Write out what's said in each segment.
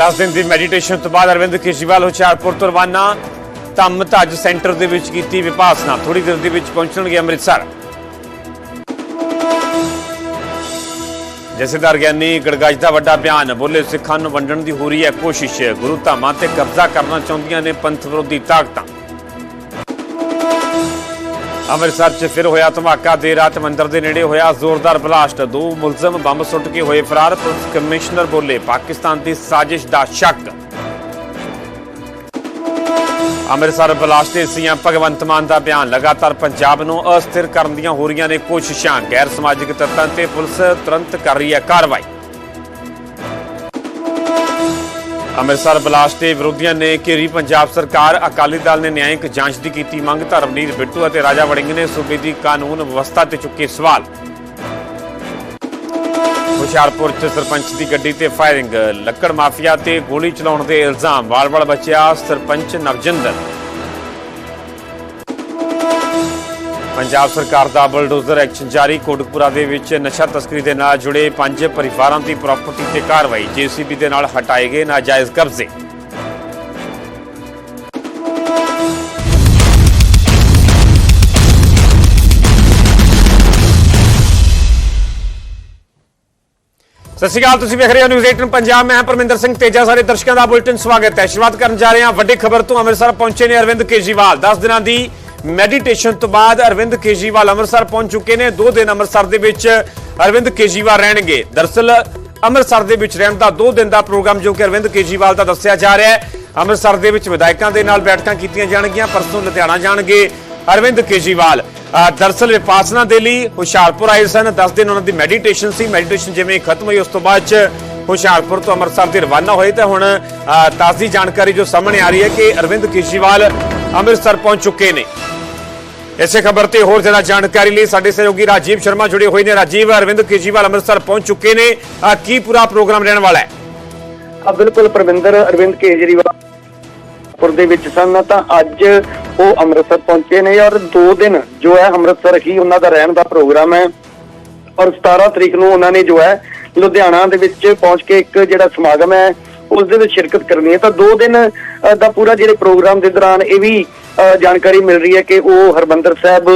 10 ਦਿਨ ਦੀ ਮੈਡੀਟੇਸ਼ਨ ਤੋਂ ਬਾਅਦ ਅਰਵਿੰਦ ਕੇਜਰੀਵਾਲ ਹੁਸ਼ਿਆਰਪੁਰ ਤੋਂ ਰਵਾਨਾ। ਧੰਮ ਧੱਜ ਸੈਂਟਰ ਦੇ ਵਿੱਚ ਕੀਤੀ ਵਿਪਾਸਨਾ। ਥੋੜੀ ਦੇਰ ਦੇ ਵਿੱਚ ਪਹੁੰਚਣਗੇ ਅੰਮ੍ਰਿਤਸਰ। ਜਥੇਦਾਰ ਗਿਆਨੀ ਗੜਗਾਜ ਦਾ ਵੱਡਾ ਬਿਆਨ, ਬੋਲੇ ਸਿੱਖਾਂ ਨੂੰ ਵੰਡਣ ਦੀ ਹੋ ਰਹੀ ਹੈ ਕੋਸ਼ਿਸ਼। ਗੁਰੂ ਧਾਮਾਂ ਤੇ ਕਬਜ਼ਾ ਕਰਨਾ ਚਾਹੁੰਦੀਆਂ ਨੇ ਪੰਥ ਵਿਰੋਧੀ ਤਾਕਤਾਂ। ਅੰਮ੍ਰਿਤਸਰ 'ਚ ਫਿਰ ਹੋਇਆ ਧਮਾਕਾ, ਦੇਰ ਰਾਤ ਮੰਦਰ ਦੇ ਨੇੜੇ ਹੋਇਆ ਜ਼ੋਰਦਾਰ ਬਲਾਸਟ। ਦੋ ਮੁਲਜ਼ਮ ਬੰਬ ਸੁੱਟ ਕੇ ਹੋਏ ਫਰਾਰ, ਪੁਲਿਸ ਕਮਿਸ਼ਨਰ ਬੋਲੇ, ਪਾਕਿਸਤਾਨ ਦੀ ਸਾਜ਼ਿਸ਼ ਦਾ ਸ਼ੱਕ। ਅੰਮ੍ਰਿਤਸਰ ਬਲਾਸਟ ਦੇ ਸੀਐਮ ਭਗਵੰਤ ਮਾਨ ਦਾ ਬਿਆਨ, ਲਗਾਤਾਰ ਪੰਜਾਬ ਨੂੰ ਅਸਥਿਰ ਕਰਨ ਦੀਆਂ ਹੋ ਰਹੀਆਂ ਨੇ ਕੋਸ਼ਿਸ਼ਾਂ, ਗੈਰ ਸਮਾਜਿਕ ਤੱਤਾਂ ਤੇ ਪੁਲਿਸ ਤੁਰੰਤ ਕਰ ਰਹੀ ਹੈ ਕਾਰਵਾਈ। ਅੰਮ੍ਰਿਤਸਰ ਬਲਾਸਟ ਦੇ ਵਿਰੋਧੀਆਂ ਨੇ ਘੇਰੀ ਪੰਜਾਬ ਸਰਕਾਰ, ਅਕਾਲੀ ਦਲ ਨੇ ਨਿਆਂਇਕ ਜਾਂਚ ਦੀ ਕੀਤੀ ਮੰਗ ਧਰਮਨੀਰ ਬਿੱਟੂ ਅਤੇ ਰਾਜਾ ਵੜਿੰਗ ਨੇ ਸੂਬੇ ਦੀ ਕਾਨੂੰਨ ਵਿਵਸਥਾ ਤੇ ਚੁੱਕੇ ਸਵਾਲ। ਹੁਸ਼ਿਆਰਪੁਰ ਚ ਸਰਪੰਚ ਦੀ ਗੱਡੀ ਤੇ ਫਾਇਰਿੰਗ, ਲੱਕੜ ਮਾਫੀਆ ਤੇ ਗੋਲੀ ਚਲਾਉਣ ਦੇ ਇਲਜ਼ਾਮ, ਵਾਲ-ਵਾਲ ਬਚਿਆ ਸਰਪੰਚ ਨਵਜਿੰਦਰ। ਪੰਜਾਬ ਸਰਕਾਰ ਦਾ ਬਲਡੋਜ਼ਰ ਐਕਸ਼ਨ ਜਾਰੀ। ਕੋਟਕਪੂਰਾ ਦੇ ਵਿੱਚ ਨਸ਼ਾ ਤਸਕਰੀ ਦੇ ਨਾਲ ਜੁੜੇ ਪੰਜ ਪਰਿਵਾਰਾਂ ਦੀ ਪ੍ਰਾਪਰਟੀ ਤੇ ਕਾਰਵਾਈ। ਜੀਸੀਬੀ ਦੇ ਨਾਲ ਹਟਾਏ ਗਏ ਨਾਜਾਇਜ਼ ਕਬਜ਼ੇ। ਸਤਿ ਸ਼੍ਰੀ ਅਕਾਲ, ਤੁਸੀਂ ਵੇਖ ਰਹੇ ਹੋ ਨਿਊਜ਼ 18 ਪੰਜਾਬ। ਮੈਂ ਪਰਮਿੰਦਰ ਸਿੰਘ ਤੇਜਾ। ਸਾਰੇ ਦਰਸ਼ਕਾਂ ਦਾ ਬੁਲੇਟਿਨ ਸਵਾਗਤ ਹੈ। ਸ਼ੁਰੂਆਤ ਕਰਨ ਜਾ ਰਹੇ ਹਾਂ। ਵੱਡੀ ਖਬਰ ਤੋਂ ਅੰਮ੍ਰਿਤਸਰ ਪਹੁੰਚੇ ਨੇ ਅਰਵਿੰਦ ਕੇਜਰੀਵਾਲ। 10 ਦਿਨਾਂ ਦੀ ਮੈਡੀਟੇਸ਼ਨ ਤੋਂ ਬਾਅਦ ਅਰਵਿੰਦ ਕੇਜਰੀਵਾਲ ਅੰਮ੍ਰਿਤਸਰ ਪਹੁੰਚ ਚੁੱਕੇ ਨੇ। ਦੋ ਦਿਨ ਅੰਮ੍ਰਿਤਸਰ ਦੇ ਵਿੱਚ ਅਰਵਿੰਦ ਕੇਜਰੀਵਾਲ ਰਹਿਣਗੇ। ਦਰਸਲ ਅੰਮ੍ਰਿਤਸਰ ਦੇ ਵਿੱਚ ਰਹਿਣ ਦਾ ਦੋ ਦਿਨ ਦਾ ਪ੍ਰੋਗਰਾਮ ਜੋ ਕਿ ਅਰਵਿੰਦ ਕੇਜਰੀਵਾਲ ਦਾ ਦੱਸਿਆ ਜਾ ਰਿਹਾ ਹੈ। ਅੰਮ੍ਰਿਤਸਰ ਦੇ ਵਿੱਚ ਵਿਧਾਇਕਾਂ ਦੇ ਨਾਲ ਬੈਠਕਾਂ ਕੀਤੀਆਂ ਜਾਣਗੀਆਂ ਪਰਸੋਂ ਲੁਧਿਆਣਾ ਜਾਣਗੇ ਅਰਵਿੰਦ ਕੇਜਰੀਵਾਲ। ਅ, ਦਰਅਸਲ ਵਿਪਾਸਨਾ ਦੇ ਲਈ ਹੁਸ਼ਿਆਰਪੁਰ ਆਏ ਸਨ। 10 ਦਿਨ ਉਹਨਾਂ ਦੀ ਮੈਡੀਟੇਸ਼ਨ ਸੀ। ਮੈਡੀਟੇਸ਼ਨ ਜਿਵੇਂ ਖਤਮ ਹੋਈ ਉਸ ਤੋਂ ਬਾਅਦ ਚ ਹੁਸ਼ਿਆਰਪੁਰ ਤੋਂ ਅੰਮ੍ਰਿਤਸਰ ਦੇ ਰਵਾਨਾ ਹੋਏ। ਤਾਂ ਹੁਣ ਤਾਜ਼ੀ ਜਾਣਕਾਰੀ ਜੋ ਸਾਹਮਣੇ ਆ ਰਹੀ ਹੈ ਕਿ ਅਰਵਿੰਦ ਕੇਜਰੀਵਾਲ ਅੰਮ੍ਰਿਤਸਰ ਪਹੁੰਚ ਚੁੱਕੇ ਨੇ। ਇਸੇ ਖਬਰ ਤੇ ਹੋਰ ਜ਼ਿਆਦਾ ਜਾਣਕਾਰੀ ਲਈ ਸਾਡੇ ਸਹਿਯੋਗੀ ਰਾਜੀਵ ਸ਼ਰਮਾ ਜੁੜੇ ਹੋਏ ਨੇ। ਰਾਜੀਵ, ਅਰਵਿੰਦ ਕੇਜਰੀਵਾਲ ਅੰਮ੍ਰਿਤਸਰ ਪਹੁੰਚ ਚੁੱਕੇ ਨੇ। ਕੀ ਪੂਰਾ ਪ੍ਰੋਗਰਾਮ ਰਹਿਣ ਵਾਲਾ ਹੈ? ਆ ਬਿਲਕੁਲ ਪ੍ਰਵਿੰਦਰ, ਅਰਵਿੰਦ ਕੇਜਰੀਵਾਲ ਪੁਰ ਦੇ ਵਿੱਚ ਸਨ। ਤਾਂ ਅੱਜ ਉਹ ਅੰਮ੍ਰਿਤਸਰ ਪਹੁੰਚੇ ਨੇ ਔਰ 2 ਦਿਨ ਜੋ ਹੈ ਅੰਮ੍ਰਿਤਸਰ ਹੀ ਉਹਨਾਂ ਦਾ ਰਹਿਣ ਦਾ ਪ੍ਰੋਗਰਾਮ ਹੈ। ਔਰ 17 ਤਰੀਕ ਨੂੰ ਉਹਨਾਂ ਨੇ ਜੋ ਹੈ ਲੁਧਿਆਣਾ ਦੇ ਵਿੱਚ ਪਹੁੰਚ ਕੇ ਇੱਕ ਜਿਹੜਾ ਸਮਾਗਮ ਹੈ, ਉਸ ਦੇ ਵਿੱਚ ਸ਼ਿਰਕਤ ਕਰਨੀ ਹੈ। ਤਾਂ 2 ਦਿਨ ਦਾ ਪੂਰਾ ਜਿਹੜੇ ਪ੍ਰੋਗਰਾਮ ਦੇ ਦੌਰਾਨ ਇਹ ਵੀ ਅ, ਜਾਣਕਾਰੀ ਮਿਲ ਰਹੀ ਹੈ ਕਿ ਉਹ ਹਰਮੰਦਰ ਸਾਹਿਬ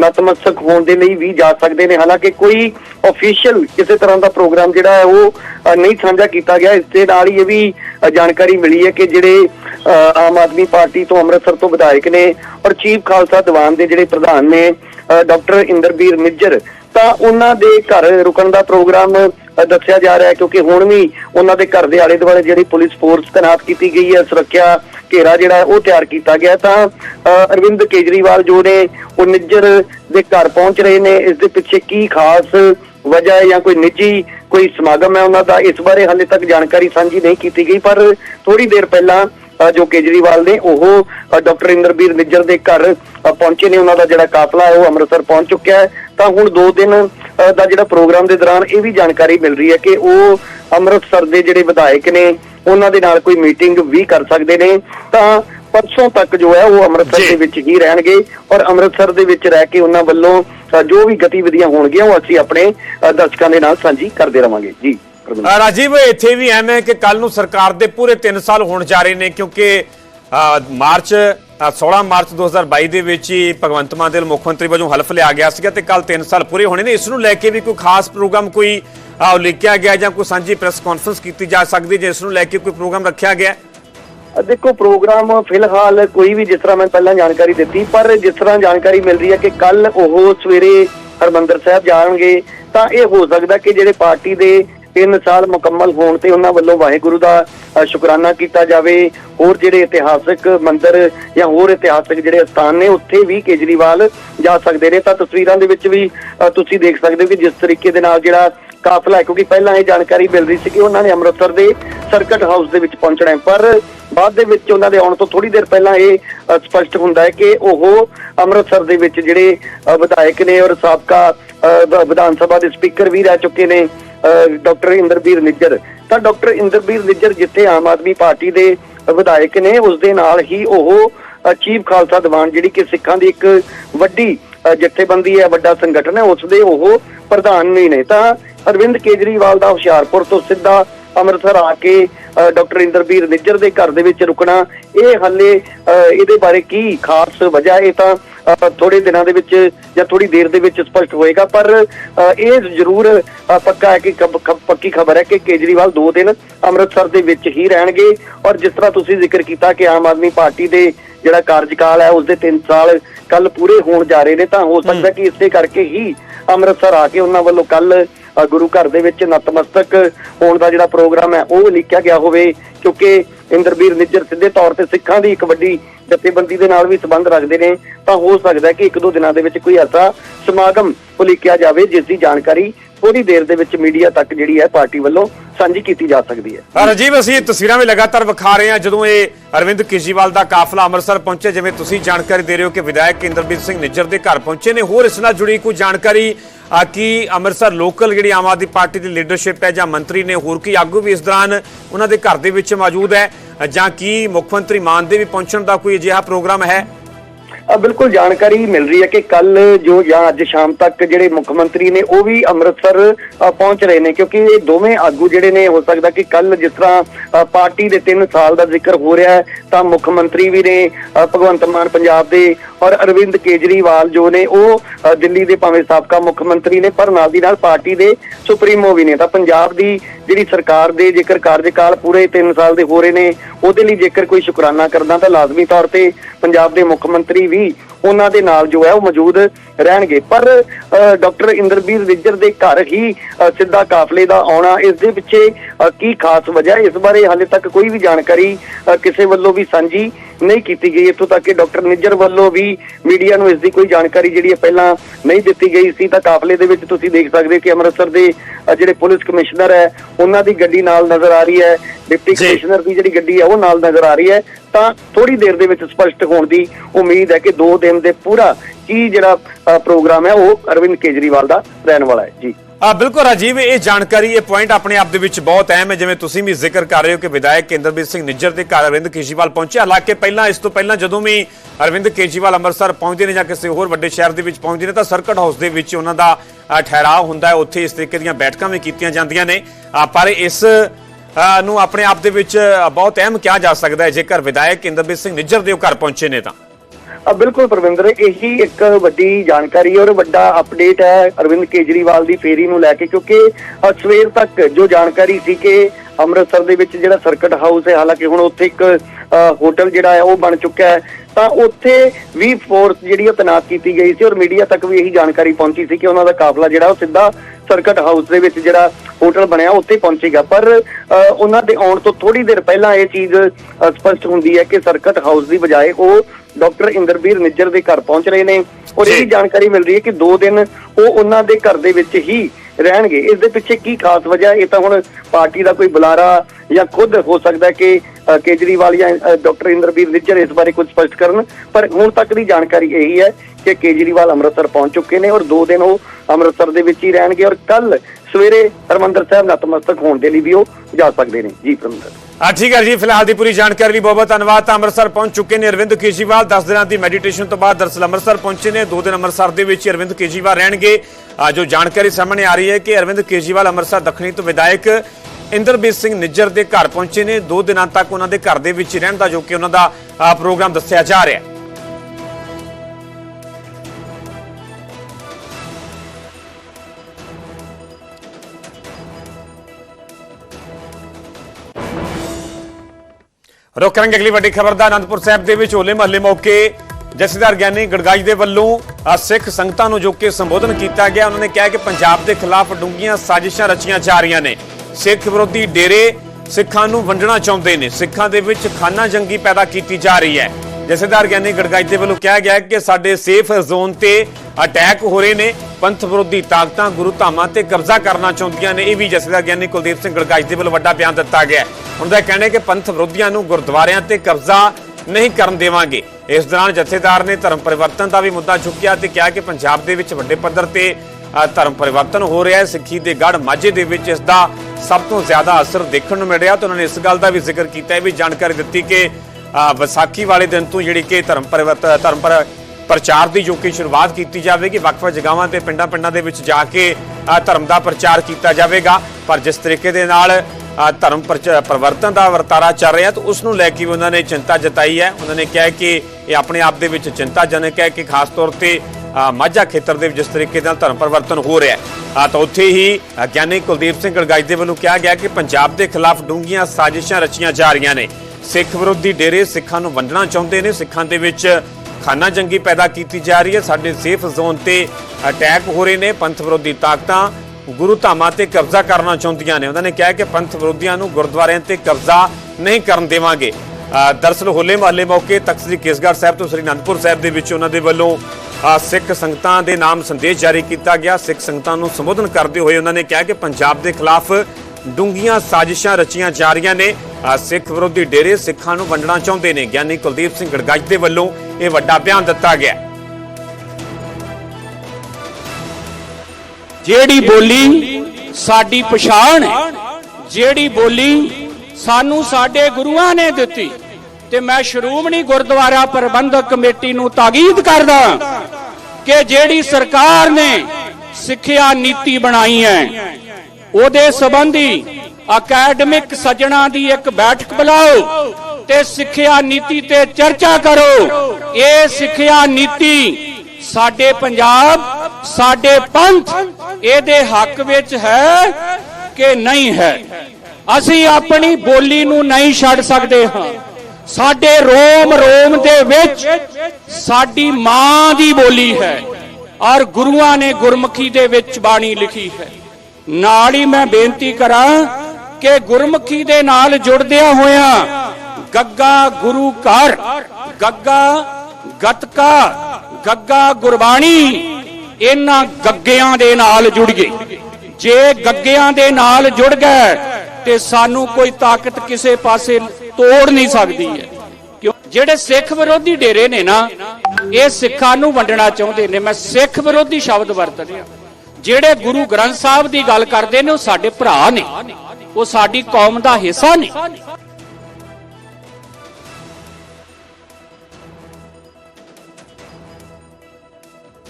ਨਤਮਸਤਕ ਹੋਣ ਦੇ ਲਈ ਵੀ ਜਾ ਸਕਦੇ ਨੇ। ਹਾਲਾਂਕਿ ਕੋਈ ਅਫੀਸ਼ੀਅਲ ਕਿਸੇ ਤਰ੍ਹਾਂ ਦਾ ਪ੍ਰੋਗਰਾਮ ਜਿਹੜਾ ਹੈ ਉਹ ਨਹੀਂ ਸਾਂਝਾ ਕੀਤਾ ਗਿਆ। ਇਸ ਦੇ ਨਾਲ ਹੀ ਇਹ ਵੀ ਜਾਣਕਾਰੀ ਮਿਲੀ ਹੈ ਕਿ ਜਿਹੜੇ ਅ, ਆਮ ਆਦਮੀ ਪਾਰਟੀ ਤੋਂ ਅੰਮ੍ਰਿਤਸਰ ਤੋਂ ਵਿਧਾਇਕ ਨੇ ਔਰ ਚੀਫ ਖਾਲਸਾ ਦੀਵਾਨ ਦੇ ਜਿਹੜੇ ਪ੍ਰਧਾਨ ਨੇ ਅ, ਡਾਕਟਰ ਇੰਦਰਬੀਰ ਨਿੱਜਰ ਤਾਂ ਉਹਨਾਂ ਦੇ ਘਰ ਰੁਕਣ ਦਾ ਪ੍ਰੋਗਰਾਮ ਦੱਸਿਆ ਜਾ ਰਿਹਾ ਹੈ, ਕਿਉਂਕਿ ਹੁਣ ਵੀ ਉਹਨਾਂ ਦੇ ਘਰ ਦੇ ਆਲੇ ਦੁਆਲੇ ਜਿਹੜੀ ਪੁਲਿਸ ਫੋਰਸ ਤੈਨਾਤ ਕੀਤੀ ਗਈ ਹੈ, ਸੁਰੱਖਿਆ ਘੇਰਾ ਜਿਹੜਾ ਉਹ ਤਿਆਰ ਕੀਤਾ ਗਿਆ ਤਾਂ ਅਰਵਿੰਦ ਕੇਜਰੀਵਾਲ ਜੋ ਨੇ, ਉਹ ਨਿੱਜਰ ਦੇ ਘਰ ਪਹੁੰਚ ਰਹੇ ਨੇ। ਇਸ ਦੇ ਪਿੱਛੇ ਕੀ ਖਾਸ ਵਜ੍ਹਾ ਹੈ ਜਾਂ ਕੋਈ ਨਿੱਜੀ ਕੋਈ ਸਮਾਗਮ ਹੈ ਉਹਨਾਂ ਦਾ, ਇਸ ਬਾਰੇ ਹਾਲੇ ਤੱਕ ਜਾਣਕਾਰੀ ਸਾਂਝੀ ਨਹੀਂ ਕੀਤੀ ਗਈ, ਪਰ ਥੋੜੀ ਦੇਰ ਪਹਿਲਾਂ ਜੋ ਕੇਜਰੀਵਾਲ ਨੇ, ਉਹ ਡਾਕਟਰ ਇੰਦਰਬੀਰ ਨਿੱਜਰ ਦੇ ਘਰ ਪਹੁੰਚੇ ਨੇ। ਉਹਨਾਂ ਦਾ ਜਿਹੜਾ ਕਾਫਲਾ ਹੈ, ਉਹ ਅੰਮ੍ਰਿਤਸਰ ਪਹੁੰਚ ਚੁੱਕਿਆ ਹੈ। ਤਾਂ ਹੁਣ 2 ਦਿਨ ਦਾ ਜਿਹੜਾ ਪ੍ਰੋਗਰਾਮ ਦੇ ਦੌਰਾਨ ਇਹ ਵੀ ਜਾਣਕਾਰੀ ਮਿਲ ਰਹੀ ਹੈ ਕਿ ਉਹ ਅੰਮ੍ਰਿਤਸਰ ਦੇ ਜਿਹੜੇ ਵਿਧਾਇਕ ਨੇ ਉਹਨਾਂ ਦੇ ਨਾਲ ਕੋਈ ਮੀਟਿੰਗ ਵੀ ਕਰ ਸਕਦੇ ਨੇ। ਤਾਂ ਪਰਸੋਂ ਤੱਕ ਜੋ ਹੈ ਉਹ ਅੰਮ੍ਰਿਤਸਰ। ਦੇ ਵਿੱਚ ਹੀ ਰਹਿਣਗੇ ਔਰ ਅੰਮ੍ਰਿਤਸਰ ਦੇ ਵਿੱਚ ਰਹਿ ਕੇ ਉਹਨਾਂ ਵੱਲੋਂ ਜੋ ਵੀ ਗਤੀਵਿਧੀਆਂ ਹੋਣਗੀਆਂ ਉਹ ਅਸੀਂ ਆਪਣੇ ਦਰਸ਼ਕਾਂ ਦੇ ਨਾਲ ਸਾਂਝੀ ਕਰਦੇ ਰਵਾਂਗੇ। ਜੀ ਰਾਜੀਵ ਇੱਥੇ ਵੀ ਐਵੇਂ ਕਿ ਕੱਲ ਨੂੰ ਸਰਕਾਰ ਦੇ ਪੂਰੇ 3 ਸਾਲ ਹੋਣ ਜਾ ਰਹੇ ਨੇ ਕਿਉਂਕਿ ਮਾਰਚ 16 ਮਾਰਚ 2022 ਦੇ ਵਿੱਚ ਹੀ ਭਗਵੰਤ ਮਾਨ ਦੇ ਮੁੱਖ ਮੰਤਰੀ ਵਜੋਂ ਹਲਫ ਲਿਆ ਗਿਆ ਸੀਗਾ ਤੇ ਕੱਲ 3 ਸਾਲ ਪੂਰੇ ਹੋਣੇ ਨੇ। ਇਸ ਨੂੰ ਲੈ ਕੇ ਵੀ ਕੋਈ ਖਾਸ ਪ੍ਰੋਗਰਾਮ ਕੋਈ ਉਲੀਕਿਆ ਗਿਆ ਜਾਂ ਕੋਈ ਸਾਂਝੀ ਪ੍ਰੈਸ ਕਾਨਫਰੰਸ ਕੀਤੀ ਜਾ ਸਕਦੀ ਹੈ ਜਿਸ ਨੂੰ ਲੈ ਕੇ ਕੋਈ ਪ੍ਰੋਗਰਾਮ ਰੱਖਿਆ ਗਿਆ? ਦੇਖੋ, ਪ੍ਰੋਗਰਾਮ ਫਿਲਹਾਲ ਕੋਈ ਵੀ ਜਿਸ ਤਰ੍ਹਾਂ ਮੈਂ ਪਹਿਲਾਂ ਜਾਣਕਾਰੀ ਦਿੱਤੀ, ਪਰ ਜਿਸ ਤਰ੍ਹਾਂ ਜਾਣਕਾਰੀ ਮਿਲ ਰਹੀ ਹੈ ਕਿ ਕੱਲ ਉਹ ਸਵੇਰੇ ਹਰਮੰਦਰ ਸਾਹਿਬ ਜਾਣਗੇ, ਤਾਂ ਇਹ ਹੋ ਸਕਦਾ ਕਿ ਜਿਹੜੇ ਪਾਰਟੀ ਦੇ 3 ਸਾਲ ਮੁਕੰਮਲ ਹੋਣ ਤੇ ਉਹਨਾਂ ਵੱਲੋਂ ਵਾਹਿਗੁਰੂ ਦਾ ਸ਼ੁਕਰਾਨਾ ਕੀਤਾ ਜਾਵੇ। ਹੋਰ ਜਿਹੜੇ ਇਤਿਹਾਸਕ ਮੰਦਿਰ ਜਾਂ ਹੋਰ ਇਤਿਹਾਸਕ ਜਿਹੜੇ ਸਥਾਨ ਨੇ ਉੱਥੇ ਵੀ ਕੇਜਰੀਵਾਲ ਜਾ ਸਕਦੇ ਨੇ। ਤਾਂ ਤਸਵੀਰਾਂ ਦੇ ਵਿੱਚ ਵੀ ਤੁਸੀਂ ਦੇਖ ਸਕਦੇ ਹੋ ਕਿ ਜਿਸ ਤਰੀਕੇ ਦੇ ਨਾਲ ਜਿਹੜਾ ਕਾਫਲਾ ਹੈ ਕਿਉਂਕਿ ਪਹਿਲਾਂ ਇਹ ਜਾਣਕਾਰੀ ਮਿਲ ਰਹੀ ਸੀ ਕਿ ਉਹਨਾਂ ਨੇ ਅੰਮ੍ਰਿਤਸਰ ਦੇ ਸਰਕਟ ਹਾਊਸ ਦੇ ਵਿੱਚ ਪਹੁੰਚਣਾ ਹੈ। ਪਰ ਬਾਅਦ ਦੇ ਵਿੱਚ ਉਹਨਾਂ ਦੇ ਆਉਣ ਤੋਂ ਥੋੜੀ ਦੇਰ ਪਹਿਲਾਂ ਇਹ ਸਪਸ਼ਟ ਹੁੰਦਾ ਹੈ ਕਿ ਉਹ ਅੰਮ੍ਰਿਤਸਰ ਦੇ ਵਿੱਚ ਜਿਹੜੇ ਵਿਧਾਇਕ ਨੇ ਔਰ ਸਾਬਕਾ ਅ, ਵਿਧਾਨ ਸਭਾ ਦੇ ਸਪੀਕਰ ਵੀ ਰਹਿ ਚੁੱਕੇ ਨੇ। ਡਾਕਟਰ ਇੰਦਰਬੀਰ ਨਿੱਜਰ। ਤਾਂ ਡਾਕਟਰ ਇੰਦਰਬੀਰ ਨਿੱਜਰ ਜਿੱਥੇ ਆਮ ਆਦਮੀ ਪਾਰਟੀ ਦੇ ਵਿਧਾਇਕ ਨੇ ਉਸ ਦੇ ਨਾਲ ਹੀ ਉਹ ਅ, ਚੀਫ ਖਾਲਸਾ ਦੀਵਾਨ ਜਿਹੜੀ ਕਿ ਸਿੱਖਾਂ ਦੀ ਇੱਕ ਵੱਡੀ ਜਥੇਬੰਦੀ ਹੈ ਵੱਡਾ ਸੰਗਠਨ ਹੈ ਉਸ ਦੇ ਉਹ ਪ੍ਰਧਾਨ ਵੀ ਨੇ। ਤਾਂ ਅਰਵਿੰਦ ਕੇਜਰੀਵਾਲ ਦਾ ਹੁਸ਼ਿਆਰਪੁਰ ਤੋਂ ਸਿੱਧਾ ਅੰਮ੍ਰਿਤਸਰ ਆ ਕੇ ਅ, ਡਾਕਟਰ ਇੰਦਰਬੀਰ ਨਿੱਜਰ ਦੇ ਘਰ ਦੇ ਵਿੱਚ ਰੁਕਣਾ ਇਹ ਹਾਲੇ ਅ, ਇਹਦੇ ਬਾਰੇ ਕੀ ਖਾਸ ਵਜ੍ਹਾ ਇਹ ਤਾਂ ਥੋੜੇ ਦਿਨਾਂ ਦੇ ਵਿੱਚ ਜਾਂ ਥੋੜੀ ਦੇਰ ਦੇ ਵਿੱਚ ਸਪਸ਼ਟ ਹੋਏਗਾ, ਪਰ ਇਹ ਜ਼ਰੂਰ ਪੱਕਾ ਹੈ ਕਿ ਪੱਕੀ ਖਬਰ ਹੈ ਕਿ ਕੇਜਰੀਵਾਲ ਦੋ ਦਿਨ ਅੰਮ੍ਰਿਤਸਰ ਦੇ ਵਿੱਚ ਹੀ ਰਹਿਣਗੇ ਔਰ ਜਿਸ ਤਰ੍ਹਾਂ ਤੁਸੀਂ ਜ਼ਿਕਰ ਕੀਤਾ ਕਿ ਆਮ ਆਦਮੀ ਪਾਰਟੀ ਦੇ ਜਿਹੜਾ ਕਾਰਜਕਾਲ ਹੈ ਉਸ ਦੇ 3 ਸਾਲ ਕੱਲ ਪੂਰੇ ਹੋਣ ਜਾ ਰਹੇ ਨੇ, ਤਾਂ ਹੋ ਸਕਦਾ ਕਿ ਇਸੇ ਕਰਕੇ ਹੀ ਅੰਮ੍ਰਿਤਸਰ ਆ ਕੇ ਉਹਨਾਂ ਵੱਲੋਂ ਕੱਲ ਗੁਰੂ ਘਰ ਦੇ ਵਿੱਚ ਨਤਮਸਤਕ ਹੋਣ ਦਾ ਜਿਹੜਾ ਪ੍ਰੋਗਰਾਮ ਹੈ, ਉਹ ਲਿਖਿਆ ਗਿਆ ਹੋਵੇ, ਕਿਉਂਕਿ ਇੰਦਰਬੀਰ ਨਿੱਜਰ ਸਿੱਧੇ ਤੌਰ ਤੇ ਸਿੱਖਾਂ ਦੀ ਇੱਕ ਵੱਡੀ ਜਥੇਬੰਦੀ ਦੇ ਨਾਲ ਵੀ ਸੰਬੰਧ ਰੱਖਦੇ ਨੇ, ਤਾਂ ਹੋ ਸਕਦਾ ਹੈ ਕਿ ਇੱਕ ਦੋ ਦਿਨਾਂ ਦੇ ਵਿੱਚ ਕੋਈ ਐਸਾ ਸਮਾਗਮ ਉਲੀਕਿਆ ਜਾਵੇ, ਜਿਸ ਦੀ ਜਾਣਕਾਰੀ ਥੋੜੀ ਦੇਰ ਦੇ ਵਿੱਚ ਮੀਡੀਆ ਤੱਕ ਜਿਹੜੀ ਹੈ ਪਾਰਟੀ ਵੱਲੋਂ ਸਾਂਝੀ ਕੀਤੀ ਜਾ ਸਕਦੀ ਹੈ। ਹਾਂ ਅਸੀਂ ਤਸਵੀਰਾਂ ਵੀ ਲਗਾਤਾਰ ਵਿਖਾ ਰਹੇ ਹਾਂ, ਜਦੋਂ ਇਹ ਅਰਵਿੰਦ ਕੇਜਰੀਵਾਲ ਦਾ ਕਾਫਲਾ ਅੰਮ੍ਰਿਤਸਰ ਪਹੁੰਚੇ, ਜਿਵੇਂ ਤੁਸੀਂ ਜਾਣਕਾਰੀ ਦੇ ਰਹੇ ਹੋ ਕਿ ਵਿਧਾਇਕ ਇੰਦਰਬੀਰ ਸਿੰਘ ਨਿੱਜਰ ਦੇ ਘਰ ਪਹੁੰਚੇ ਨੇ। ਹੋਰ ਇਸ ਨਾਲ ਜੁੜੀ ਕੋਈ ਜਾਣਕਾਰੀ ਕਿ ਅੰਮ੍ਰਿਤਸਰ ਲੋਕਲ ਜਿਹੜੀ ਆਮ ਆਦਮੀ ਪਾਰਟੀ ਦੀ ਲੀਡਰਸ਼ਿਪ ਹੈ ਜਾਂ ਮੰਤਰੀ ਨੇ ਹੋਰ ਕੀ ਆਗੂ ਵੀ ਇਸ ਦੌਰਾਨ ਉਹਨਾਂ ਦੇ ਘਰ ਦੇ ਵਿੱਚ ਮੌਜੂਦ ਹੈ? ਜਾਂ ਕੀ ਮੁੱਖ ਮੰਤਰੀ ਮਾਨ ਦੇ ਵੀ ਪਹੁੰਚਣ ਦਾ ਕੋਈ ਅਜਿਹਾ ਪ੍ਰੋਗਰਾਮ ਹੈ? ਬਿਲਕੁਲ ਜਾਣਕਾਰੀ ਮਿਲ ਰਹੀ ਹੈ ਕਿ ਕੱਲ ਜੋ ਜਾਂ ਅੱਜ ਸ਼ਾਮ ਤੱਕ ਜਿਹੜੇ ਮੁੱਖ ਮੰਤਰੀ ਨੇ, ਉਹ ਵੀ ਅੰਮ੍ਰਿਤਸਰ ਪਹੁੰਚ ਰਹੇ ਨੇ ਕਿਉਂਕਿ ਇਹ ਦੋਵੇਂ ਆਗੂ ਜਿਹੜੇ ਨੇ, ਹੋ ਸਕਦਾ ਕਿ ਕੱਲ ਜਿਸ ਤਰ੍ਹਾਂ ਪਾਰਟੀ ਦੇ 3 ਸਾਲ ਦਾ ਜ਼ਿਕਰ ਹੋ ਰਿਹਾ ਹੈ, ਤਾਂ ਮੁੱਖ ਮੰਤਰੀ ਵੀ ਨੇ ਭਗਵੰਤ ਮਾਨ ਪੰਜਾਬ ਦੇ ਔਰ ਅਰਵਿੰਦ ਕੇਜਰੀਵਾਲ ਜੋ ਨੇ ਉਹ ਦਿੱਲੀ ਦੇ ਭਾਵੇਂ ਸਾਬਕਾ ਮੁੱਖ ਮੰਤਰੀ ਨੇ, ਪਰ ਨਾਲ ਦੀ ਨਾਲ ਪਾਰਟੀ ਦੇ ਸੁਪਰੀਮੋ ਵੀ ਨੇ। ਤਾਂ ਪੰਜਾਬ ਦੀ ਜਿਹੜੀ ਸਰਕਾਰ ਦੇ ਜੇਕਰ ਕਾਰਜਕਾਲ ਪੂਰੇ 3 ਸਾਲ ਦੇ ਹੋ ਰਹੇ ਨੇ, ਉਹਦੇ ਲਈ ਜੇਕਰ ਕੋਈ ਸ਼ੁਕਰਾਨਾ ਕਰਦਾ ਤਾਂ ਲਾਜ਼ਮੀ ਤੌਰ ਤੇ ਪੰਜਾਬ ਦੇ ਮੁੱਖ ਮੰਤਰੀ ਵੀ ਉਹਨਾਂ ਦੇ ਨਾਲ ਜੋ ਹੈ ਉਹ ਮੌਜੂਦ ਰਹਿਣਗੇ। ਪਰ ਡਾਕਟਰ ਇੰਦਰਬੀਰ ਨਿੱਜਰ ਦੇ ਘਰ ਹੀ ਸਿੱਧਾ ਕਾਫਲੇ ਦਾ ਆਉਣਾ ਇਸ ਦੇ ਪਿੱਛੇ ਕੀ ਖਾਸ ਵਜ੍ਹਾ? ਇਸ ਬਾਰੇ ਹਾਲੇ ਤੱਕ ਕੋਈ ਵੀ ਜਾਣਕਾਰੀ ਕਿਸੇ ਵੱਲੋਂ ਵੀ ਸਾਂਝੀ ਨਹੀਂ ਕੀਤੀ ਗਈ। ਇੱਥੋਂ ਤੱਕ ਕਿ ਡਾਕਟਰ ਨਿੱਜਰ ਵੱਲੋਂ ਵੀ ਮੀਡੀਆ ਨੂੰ ਇਸ ਦੀ ਕੋਈ ਜਾਣਕਾਰੀ ਜਿਹੜੀ ਹੈ ਪਹਿਲਾਂ ਨਹੀਂ ਦਿੱਤੀ ਗਈ ਸੀ। ਤਾਂ ਕਾਫਲੇ ਦੇ ਵਿੱਚ ਤੁਸੀਂ ਦੇਖ ਸਕਦੇ ਹੋ ਕਿ ਅੰਮ੍ਰਿਤਸਰ ਦੇ ਜਿਹੜੇ ਪੁਲਿਸ ਕਮਿਸ਼ਨਰ ਹੈ ਉਹਨਾਂ ਦੀ ਗੱਡੀ ਨਾਲ ਨਜ਼ਰ ਆ ਰਹੀ ਹੈ। ਡਿਪਟੀ। ਕਮਿਸ਼ਨਰ ਦੀ ਜਿਹੜੀ ਗੱਡੀ ਹੈ ਉਹ ਨਾਲ ਨਜ਼ਰ ਆ ਰਹੀ ਹੈ। ਤਾਂ ਥੋੜੀ ਦੇਰ ਦੇ ਵਿੱਚ ਸਪਸ਼ਟ ਹੋਣ ਦੀ ਉਮੀਦ ਹੈ ਕਿ 2 ਦਿਨ ਦੇ ਪੂਰਾ ਕੀ ਜਿਹੜਾ ਪ੍ਰੋਗਰਾਮ ਹੈ ਉਹ ਅਰਵਿੰਦ ਕੇਜਰੀਵਾਲ ਦਾ ਰਹਿਣ ਵਾਲਾ ਹੈ। ਜੀ। ਆ ਬਿਲਕੁਲ ਰਾਜੀਵ ਇਹ ਜਾਣਕਾਰੀ ਇਹ ਪੁਆਇੰਟ ਆਪਣੇ ਆਪ ਦੇ ਵਿੱਚ ਬਹੁਤ ਅਹਿਮ ਹੈ। ਜਿਵੇਂ ਤੁਸੀਂ ਵੀ ਜ਼ਿਕਰ ਕਰ ਰਹੇ ਹੋ ਕਿ ਵਿਧਾਇਕ ਕੇਂਦਰਬੀਰ ਸਿੰਘ ਨਿੱਜਰ ਦੇ ਘਰ ਅਰਵਿੰਦ ਕੇਜਰੀਵਾਲ ਪਹੁੰਚਿਆ। ਹਾਲਾਂਕਿ ਪਹਿਲਾਂ ਇਸ ਤੋਂ ਪਹਿਲਾਂ ਜਦੋਂ ਵੀ ਅਰਵਿੰਦ ਕੇਜਰੀਵਾਲ ਅੰਮ੍ਰਿਤਸਰ ਪਹੁੰਚਦੇ ਨੇ ਜਾਂ ਕਿਸੇ ਹੋਰ ਵੱਡੇ ਸ਼ਹਿਰ ਦੇ ਵਿੱਚ ਪਹੁੰਚਦੇ ਨੇ ਤਾਂ ਸਰਕਟ ਹਾਊਸ ਦੇ ਵਿੱਚ ਉਹਨਾਂ ਦਾ ਅ, ਠਹਿਰਾਅ ਹੁੰਦਾ ਹੈ। ਉੱਥੇ ਇਸ ਤਰੀਕੇ ਦੀਆਂ ਬੈਠਕਾਂ ਵੀ ਕੀਤੀਆਂ ਜਾਂਦੀਆਂ ਨੇ। ਪਰ ਇਸ ਨੂੰ ਆਪਣੇ ਆਪ ਦੇ ਵਿੱਚ ਬਹੁਤ ਅਹਿਮ ਕਿਹਾ ਜਾ ਸਕਦਾ ਹੈ। ਜੇਕਰ ਵਿਧਾਇਕ ਕੇਂਦਰਬੀਰ ਸਿੰਘ ਨਿੱਜਰ ਦੇ ਘਰ ਪਹੁੰਚੇ ਨੇ ਤਾਂ। ਬਿਲਕੁਲ ਪ੍ਰਵਿੰਦਰ ਇਹੀ ਇੱਕ ਵੱਡੀ ਜਾਣਕਾਰੀ ਔਰ ਵੱਡਾ ਅਪਡੇਟ ਹੈ ਅਰਵਿੰਦ ਕੇਜਰੀਵਾਲ ਦੀ ਫੇਰੀ ਨੂੰ ਲੈ ਕੇ। ਕਿਉਂਕਿ ਸਵੇਰ ਤੱਕ ਜੋ ਜਾਣਕਾਰੀ ਸੀ ਕਿ ਅੰਮ੍ਰਿਤਸਰ ਦੇ ਵਿੱਚ ਜਿਹੜਾ ਸਰਕਟ ਹਾਊਸ ਹੈ ਹਾਲਾਂਕਿ ਹੁਣ ਉੱਥੇ ਇੱਕ ਅ, ਹੋਟਲ ਜਿਹੜਾ ਹੈ ਉਹ ਬਣ ਚੁੱਕਾ ਹੈ। ਤਾਂ ਉੱਥੇ ਵੀ ਫੋਰਸ ਜਿਹੜੀ ਉਹ ਤੈਨਾਤ ਕੀਤੀ ਗਈ ਸੀ ਔਰ ਮੀਡੀਆ ਤੱਕ ਵੀ ਇਹੀ ਜਾਣਕਾਰੀ ਪਹੁੰਚੀ ਸੀ ਕਿ ਉਹਨਾਂ ਦਾ ਕਾਫਲਾ ਜਿਹੜਾ ਉਹ ਸਿੱਧਾ ਸਰਕਟ ਹਾਊਸ ਦੇ ਵਿੱਚ ਜਿਹੜਾ ਹੋਟਲ ਬਣਿਆ ਉੱਥੇ ਪਹੁੰਚੇਗਾ। ਪਰ ਉਹਨਾਂ ਦੇ ਆਉਣ ਤੋਂ ਥੋੜੀ ਦੇਰ ਪਹਿਲਾਂ ਇਹ ਚੀਜ਼ ਸਪਸ਼ਟ ਹੁੰਦੀ ਹੈ ਕਿ ਸਰਕਟ ਹਾਊਸ ਦੀ ਬਜਾਏ ਉਹ ਡਾਕਟਰ ਇੰਦਰਬੀਰ ਨਿੱਜਰ ਦੇ ਘਰ ਪਹੁੰਚ ਰਹੇ ਨੇ ਔਰ ਇਹ। ਵੀ ਜਾਣਕਾਰੀ ਮਿਲ ਰਹੀ ਹੈ ਕਿ 2 ਦਿਨ ਉਹ ਉਹਨਾਂ ਦੇ ਘਰ ਦੇ ਵਿੱਚ ਹੀ ਰਹਿਣਗੇ। ਇਸ ਦੇ ਪਿੱਛੇ ਕੀ ਖਾਸ ਵਜ੍ਹਾ ਇਹ ਤਾਂ ਹੁਣ ਪਾਰਟੀ ਦਾ ਕੋਈ ਬੁਲਾਰਾ ਜਾਂ ਖੁਦ ਹੋ ਸਕਦਾ ਕਿ ਕੇਜਰੀਵਾਲ ਜਾਂ ਡਾਕਟਰ ਇੰਦਰਬੀਰ ਨਿੱਜਰ ਇਸ ਬਾਰੇ ਕੁਝ ਸਪਸ਼ਟ ਕਰਨ। ਪਰ ਹੁਣ ਤੱਕ ਦੀ ਜਾਣਕਾਰੀ ਇਹੀ ਹੈ ਕਿ ਕੇਜਰੀਵਾਲ ਅੰਮ੍ਰਿਤਸਰ ਪਹੁੰਚ ਚੁੱਕੇ ਨੇ ਔਰ 2 ਦਿਨ ਉਹ ਅੰਮ੍ਰਿਤਸਰ ਦੇ ਵਿੱਚ ਹੀ ਰਹਿਣਗੇ ਔਰ ਕੱਲ ਸਵੇਰੇ ਹਰਮੰਦਰ ਸਾਹਿਬ ਨਤਮਸਤਕ ਹੋਣ ਦੇ ਲਈ ਵੀ ਉਹ ਜਾ ਸਕਦੇ ਨੇ। ਜੀ ਪ੍ਰਮੰਦਰ ਆ ਠੀਕ ਹੈ ਜੀ, ਫਿਲਹਾਲ ਦੀ ਪੂਰੀ ਜਾਣਕਾਰੀ ਲਈ ਬਹੁਤ ਬਹੁਤ ਧੰਨਵਾਦ। ਤਾਂ ਅੰਮ੍ਰਿਤਸਰ ਪਹੁੰਚ ਚੁੱਕੇ ਨੇ ਅਰਵਿੰਦ ਕੇਜਰੀਵਾਲ। 10 ਦਿਨਾਂ ਦੀ ਮੈਡੀਟੇਸ਼ਨ ਤੋਂ ਬਾਅਦ ਦਰਸਲ ਅੰਮ੍ਰਿਤਸਰ ਪਹੁੰਚੇ ਨੇ। 2 ਦਿਨ ਅੰਮ੍ਰਿਤਸਰ ਦੇ ਵਿੱਚ ਅਰਵਿੰਦ ਕੇਜਰੀਵਾਲ ਰਹਿਣਗੇ। ਜੋ ਜਾਣਕਾਰੀ ਸਾਹਮਣੇ ਆ ਰਹੀ ਹੈ ਕਿ ਅਰਵਿੰਦ ਕੇਜਰੀਵਾਲ ਅੰਮ੍ਰਿਤਸਰ ਦੱਖਣੀ ਤੋਂ ਵਿਧਾਇਕ ਇੰਦਰਬੀਰ ਸਿੰਘ ਨਿੱਜਰ ਦੇ ਘਰ ਪਹੁੰਚੇ ਨੇ। 2 ਦਿਨਾਂ ਤੱਕ ਉਹਨਾਂ ਦੇ ਘਰ ਦੇ ਵਿੱਚ ਰਹਿਣ ਦਾ ਜੋ ਕਿ ਉਹਨਾਂ ਦਾ ਪ੍ਰੋਗਰਾਮ ਦੱਸਿਆ ਜਾ ਰਿਹਾ ਹੈ। ਰੁਕ ਕਰਾਂਗੇ ਅਗਲੀ ਵੱਡੀ ਖਬਰ ਦਾ। ਅਨੰਦਪੁਰ ਸਾਹਿਬ ਦੇ ਵਿੱਚ ਹੋਲੇ ਮਹੱਲੇ ਮੌਕੇ ਜਥੇਦਾਰ ਗਿਆਨੀ ਗੜਗਾਈ ਦੇ ਵੱਲੋਂ ਸਿੱਖ ਸੰਗਤਾਂ ਨੂੰ ਜੋ ਕਿ ਸੰਬੋਧਨ ਕੀਤਾ ਗਿਆ, ਉਹਨਾਂ ਨੇ ਕਿਹਾ ਕਿ ਪੰਜਾਬ ਦੇ ਖਿਲਾਫ ਡੂੰਘੀਆਂ ਸਾਜ਼ਿਸ਼ਾਂ ਰਚੀਆਂ ਜਾ ਰਹੀਆਂ ਨੇ। ਸਿੱਖ ਵਿਰੋਧੀ ਡੇਰੇ ਸਿੱਖਾਂ ਨੂੰ ਵੰਡਣਾ ਚਾਹੁੰਦੇ ਨੇ। ਸਿੱਖਾਂ ਦੇ ਵਿੱਚ ਖਾਨਾ ਜੰਗੀ ਪੈਦਾ ਕੀਤੀ ਜਾ ਰਹੀ ਹੈ। ਜਥੇਦਾਰ ਗਿਆਨੀ ਗੜਗਾਈ ਦੇ ਵੱਲੋਂ ਕਿਹਾ ਗਿਆ ਕਿ ਸਾਡੇ ਸੇਫ ਜ਼ੋਨ ਤੇ ਅਟੈਕ ਹੋ ਰਹੇ ਨੇ। ਪੰਥ ਵਿਰੋਧੀ ਤਾਕਤਾਂ, ਗੁਰੂ ਧਾਮਾਂ ਤੇ ਕਬਜ਼ਾ ਕਰਨਾ ਚਾਹੁੰਦੀਆਂ ਨੇ। ਇਹ ਵੀ ਜਥੇਦਾਰ ਗਿਆਨੀ ਕੁਲਦੀਪ ਸਿੰਘ ਗੜਗਾਈ ਦੇ ਵੱਲੋਂ ਵੱਡਾ ਬਿਆਨ ਦਿੱਤਾ ਗਿਆ ਹੈ। ਉਹਨਾਂ ਦਾ ਕਹਿਣਾ ਹੈ ਕਿ ਪੰਥ ਵਿਰੋਧੀਆਂ ਨੂੰ ਗੁਰਦੁਆਰਿਆਂ ਤੇ ਕਬਜ਼ਾ ਨਹੀਂ ਕਰਨ ਦੇਵਾਂਗੇ। ਇਸ ਦੌਰਾਨ ਜਥੇਦਾਰ ਨੇ ਧਰਮ ਪਰਿਵਰਤਨ ਦਾ ਵੀ ਮੁੱਦਾ ਚੁੱਕਿਆ ਤੇ ਕਿਹਾ ਕਿ ਪੰਜਾਬ ਦੇ ਵਿੱਚ ਵੱਡੇ ਪੱਧਰ ਤੇ ਧਰਮ ਪਰਿਵਰਤਨ ਹੋ ਰਿਹਾ ਹੈ। ਸਿੱਖੀ ਦੇ ਗੜ ਮਾਝੇ ਦੇ ਵਿੱਚ ਇਸ ਦਾ ਸਭ ਤੋਂ ਜ਼ਿਆਦਾ ਅਸਰ ਦੇਖਣ ਨੂੰ ਮਿਲ ਰਿਹਾ ਤੇ ਉਹਨਾਂ ਨੇ ਇਸ ਗੱਲ ਦਾ ਵੀ ਜ਼ਿਕਰ ਕੀਤਾ ਹੈ, ਵੀ ਜਾਣਕਾਰੀ ਦਿੱਤੀ ਕਿ ਵਿਸਾਖੀ ਵਾਲੇ ਦਿਨ ਤੋਂ ਜਿਹੜੀ ਕਿ ਧਰਮ ਪਰਿਵਰਤ ਧਰਮ ਪਰ ਪ੍ਰਚਾਰ ਦੀ ਜੋ ਕਿ ਸ਼ੁਰੂਆਤ ਕੀਤੀ ਜਾਵੇਗੀ, ਵੱਖ-ਵੱਖ ਜਗ੍ਹਾਵਾਂ ਤੇ, ਪਿੰਡਾਂ-ਪਿੰਡਾਂ ਦੇ ਵਿੱਚ ਜਾ ਕੇ ਧਰਮ ਦਾ ਪ੍ਰਚਾਰ ਕੀਤਾ ਜਾਵੇਗਾ। ਪਰ ਜਿਸ ਤਰੀਕੇ ਦੇ ਨਾਲ ਧਰਮ ਪ੍ਰਚ- ਪਰਿਵਰਤਨ ਦਾ ਵਰਤਾਰਾ ਚੱਲ ਰਿਹਾ, ਤਾਂ ਉਸ ਨੂੰ ਲੈ ਕੇ ਵੀ ਉਹਨਾਂ ਨੇ ਚਿੰਤਾ ਜਤਾਈ ਹੈ। ਉਹਨਾਂ ਨੇ ਕਿਹਾ ਕਿ ਇਹ ਆਪਣੇ ਆਪ ਦੇ ਵਿੱਚ ਚਿੰਤਾਜਨਕ ਹੈ ਕਿ ਖਾਸ ਤੌਰ ਤੇ ਮਾਝਾ ਖੇਤਰ ਦੇ ਵਿੱਚ ਜਿਸ ਤਰੀਕੇ ਨਾਲ ਧਰਮ ਪਰਿਵਰਤਨ ਹੋ ਰਿਹਾ ਹੈ। ਤਾਂ ਉੱਥੇ ਹੀ, ਗਿਆਨੀ ਕੁਲਦੀਪ ਸਿੰਘ ਗੜਗਾਈ ਦੇ ਵੱਲੋਂ ਕਿਹਾ ਗਿਆ ਕਿ ਪੰਜਾਬ ਦੇ ਖਿਲਾਫ ਡੂੰਘੀਆਂ ਸਾਜ਼ਿਸ਼ਾਂ ਰਚੀਆਂ ਜਾ ਰਹੀਆਂ ਨੇ। ਸਿੱਖ ਵਿਰੋਧੀ ਡੇਰੇ ਸਿੱਖਾਂ ਨੂੰ ਵੰਡਣਾ ਚਾਹੁੰਦੇ ਨੇ। ਸਿੱਖਾਂ ਦੇ ਵਿੱਚ ਖਾਨਾ ਜੰਗੀ ਪੈਦਾ ਕੀਤੀ ਜਾ ਰਹੀ ਹੈ। ਸਾਡੇ ਸੇਫ ਜ਼ੋਨ ਤੇ ਅਟੈਕ ਹੋ ਰਹੇ ਨੇ ਪੰਥ ਵਿਰੋਧੀ ਤਾਕਤਾਂ। ਗੁਰੂ ਧਾਮਾਂ ਤੇ ਕਬਜ਼ਾ ਕਰਨਾ ਚਾਹੁੰਦੀਆਂ ਨੇ। ਉਹਨਾਂ ਨੇ ਕਿਹਾ ਕਿ ਪੰਥ ਵਿਰੋਧੀਆਂ ਨੂੰ ਗੁਰਦੁਆਰਿਆਂ ਤੇ ਕਬਜ਼ਾ ਨਹੀਂ ਕਰਨ ਦੇਵਾਂਗੇ। ਅ, ਦਰਅਸਲ ਹੋਲੇ ਮਹੱਲੇ ਮੌਕੇ ਤਖਤ ਸ੍ਰੀ ਕੇਸਗੜ੍ਹ ਸਾਹਿਬ ਤੋਂ ਸ੍ਰੀ ਅਨੰਦਪੁਰ ਸਾਹਿਬ ਦੇ ਵਿੱਚ ਉਹਨਾਂ ਦੇ ਵੱਲੋਂ ਸਿੱਖ ਸੰਗਤਾਂ ਦੇ ਨਾਮ ਸੰਦੇਸ਼ ਜਾਰੀ ਕੀਤਾ ਗਿਆ। ਸਿੱਖ ਸੰਗਤਾਂ ਨੂੰ ਸੰਬੋਧਨ ਕਰਦੇ ਹੋਏ ਉਹਨਾਂ ਨੇ ਕਿਹਾ ਕਿ ਪੰਜਾਬ ਦੇ ਖਿਲਾਫ ਡੂੰਘੀਆਂ ਸਾਜ਼ਿਸ਼ਾਂ ਰਚੀਆਂ ਜਾ ਰਹੀਆਂ ਨੇ। ਸਿੱਖ ਵਿਰੋਧੀ ਡੇਰੇ ਸਿੱਖਾਂ ਨੂੰ ਵੰਡਣਾ ਚਾਹੁੰਦੇ ਨੇ। ਗਿਆਨੀ ਕੁਲਦੀਪ ਸਿੰਘ ਗੜਗੱਜ ਦੇ ਵੱਲੋਂ ਇਹ ਵੱਡਾ ਬਿਆਨ ਦਿੱਤਾ ਗਿਆ। ਜਿਹੜੀ ਬੋਲੀ ਸਾਡੀ ਪਛਾਣ ਹੈ, ਜਿਹੜੀ ਬੋਲੀ ਸਾਨੂੰ ਸਾਡੇ ਗੁਰੂਆਂ ਨੇ ਦਿੱਤੀ, ਤੇ ਮੈਂ ਸ਼੍ਰੋਮਣੀ ਗੁਰਦੁਆਰਾ ਪ੍ਰਬੰਧਕ ਕਮੇਟੀ ਨੂੰ ਤਾਕੀਦ ਕਰਦਾ ਕਿ ਜਿਹੜੀ ਸਰਕਾਰ ਨੇ ਸਿੱਖਿਆ ਨੀਤੀ ਬਣਾਈ ਹੈ ਉਹਦੇ ਸੰਬੰਧੀ ਅਕੈਡਮਿਕ ਸੱਜਣਾ ਦੀ ਇੱਕ ਬੈਠਕ ਬੁਲਾਓ ਤੇ ਸਿੱਖਿਆ ਨੀਤੀ ਤੇ ਚਰਚਾ ਕਰੋ। ਇਹ ਸਿੱਖਿਆ ਨੀਤੀ ਸਾਡੇ ਪੰਜਾਬ, ਸਾਡੇ ਪੰਥ, ਇਹਦੇ ਹੱਕ ਵਿੱਚ ਹੈ ਕਿ ਨਹੀਂ ਹੈ। ਅਸੀਂ ਆਪਣੀ ਬੋਲੀ ਨੂੰ ਨਹੀਂ ਛੱਡ ਸਕਦੇ ਹਾਂ। ਸਾਡੇ ਰੋਮ ਰੋਮ ਦੇ ਵਿੱਚ ਸਾਡੀ ਮਾਂ ਦੀ ਬੋਲੀ ਹੈ ਔਰ ਗੁਰੂਆਂ ਨੇ ਗੁਰਮੁਖੀ ਦੇ ਵਿੱਚ ਬਾਣੀ ਲਿਖੀ ਹੈ। ਨਾਲ ਹੀ ਮੈਂ ਬੇਨਤੀ ਕਰਾਂ ਕਿ ਗੁਰਮੁਖੀ ਦੇ ਨਾਲ ਜੁੜਦਿਆਂ ਹੋਇਆਂ ਗੱਗਾ ਗੁਰੂ ਘਰ, ਗੱਗਾ ਗਤਕਾ, ਗੱਗਾ ਗੁਰਬਾਣੀ ਇਹਨਾਂ ਗੱਗਿਆਂ ਦੇ ਨਾਲ ਜੁੜੀਏ ਜੇ ਗੱਗਿਆਂ ਦੇ ਨਾਲ ਜੁੜ ਗਏ ਤੇ ਸਾਨੂੰ ਕੋਈ ਤਾਕਤ ਕਿਸੇ ਪਾਸੇ ਤੋੜ ਨਹੀਂ ਸਕਦੀ ਹੈ। ਕਿਉਂ? ਜਿਹੜੇ ਸਿੱਖ ਵਿਰੋਧੀ ਡੇਰੇ ਨੇ ਨਾ, ਇਹ ਸਿੱਖਾਂ ਨੂੰ ਵੰਡਣਾ ਚਾਹੁੰਦੇ ਨੇ। ਮੈਂ ਸਿੱਖ ਵਿਰੋਧੀ ਸ਼ਬਦ ਵਰਤ ਰਿਹਾ ਜਿਹੜੇ ਗੁਰੂ ਗ੍ਰੰਥ ਸਾਹਿਬ ਦੀ ਗੱਲ ਕਰਦੇ ਨੇ, ਉਹ ਸਾਡੇ ਭਰਾ ਨੇ। ਉਹ ਸਾਡੀ ਕੌਮ ਦਾ ਹਿੱਸਾ ਨੇ।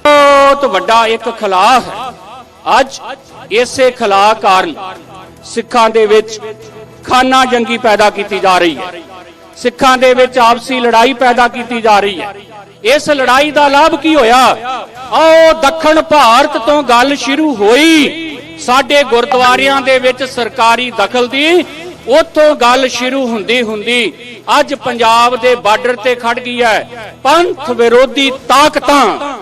ਬਹੁਤ ਵੱਡਾ ਇੱਕ ਖਲਾਅ ਹੈ। ਅੱਜ ਇਸੇ ਖਲਾਅ ਕਾਰਨ ਸਿੱਖਾਂ ਦੇ ਵਿੱਚ ਖਾਨਾ ਜੰਗੀ ਪੈਦਾ ਕੀਤੀ ਜਾ ਰਹੀ ਹੈ। ਸਿੱਖਾਂ ਦੇ ਵਿੱਚ ਆਪਸੀ ਲੜਾਈ ਪੈਦਾ ਕੀਤੀ ਜਾ ਰਹੀ ਹੈ। ਇਸ ਲੜਾਈ ਦਾ ਲਾਭ ਕੀ ਹੋਇਆ? ਆਓ, ਦੱਖਣ ਭਾਰਤ ਤੋਂ ਗੱਲ ਸ਼ੁਰੂ ਹੋਈ। ਸਾਡੇ ਗੁਰਦੁਆਰਿਆਂ ਦੇ ਵਿੱਚ ਸਰਕਾਰੀ ਦਖਲ ਦੀ, ਉੱਥੋਂ ਗੱਲ ਸ਼ੁਰੂ ਹੁੰਦੀ ਹੁੰਦੀ, ਅੱਜ ਪੰਜਾਬ ਦੇ ਬਾਰਡਰ ਤੇ ਖੜ ਗਈ ਹੈ। ਪੰਥ ਵਿਰੋਧੀ ਤਾਕਤਾਂ।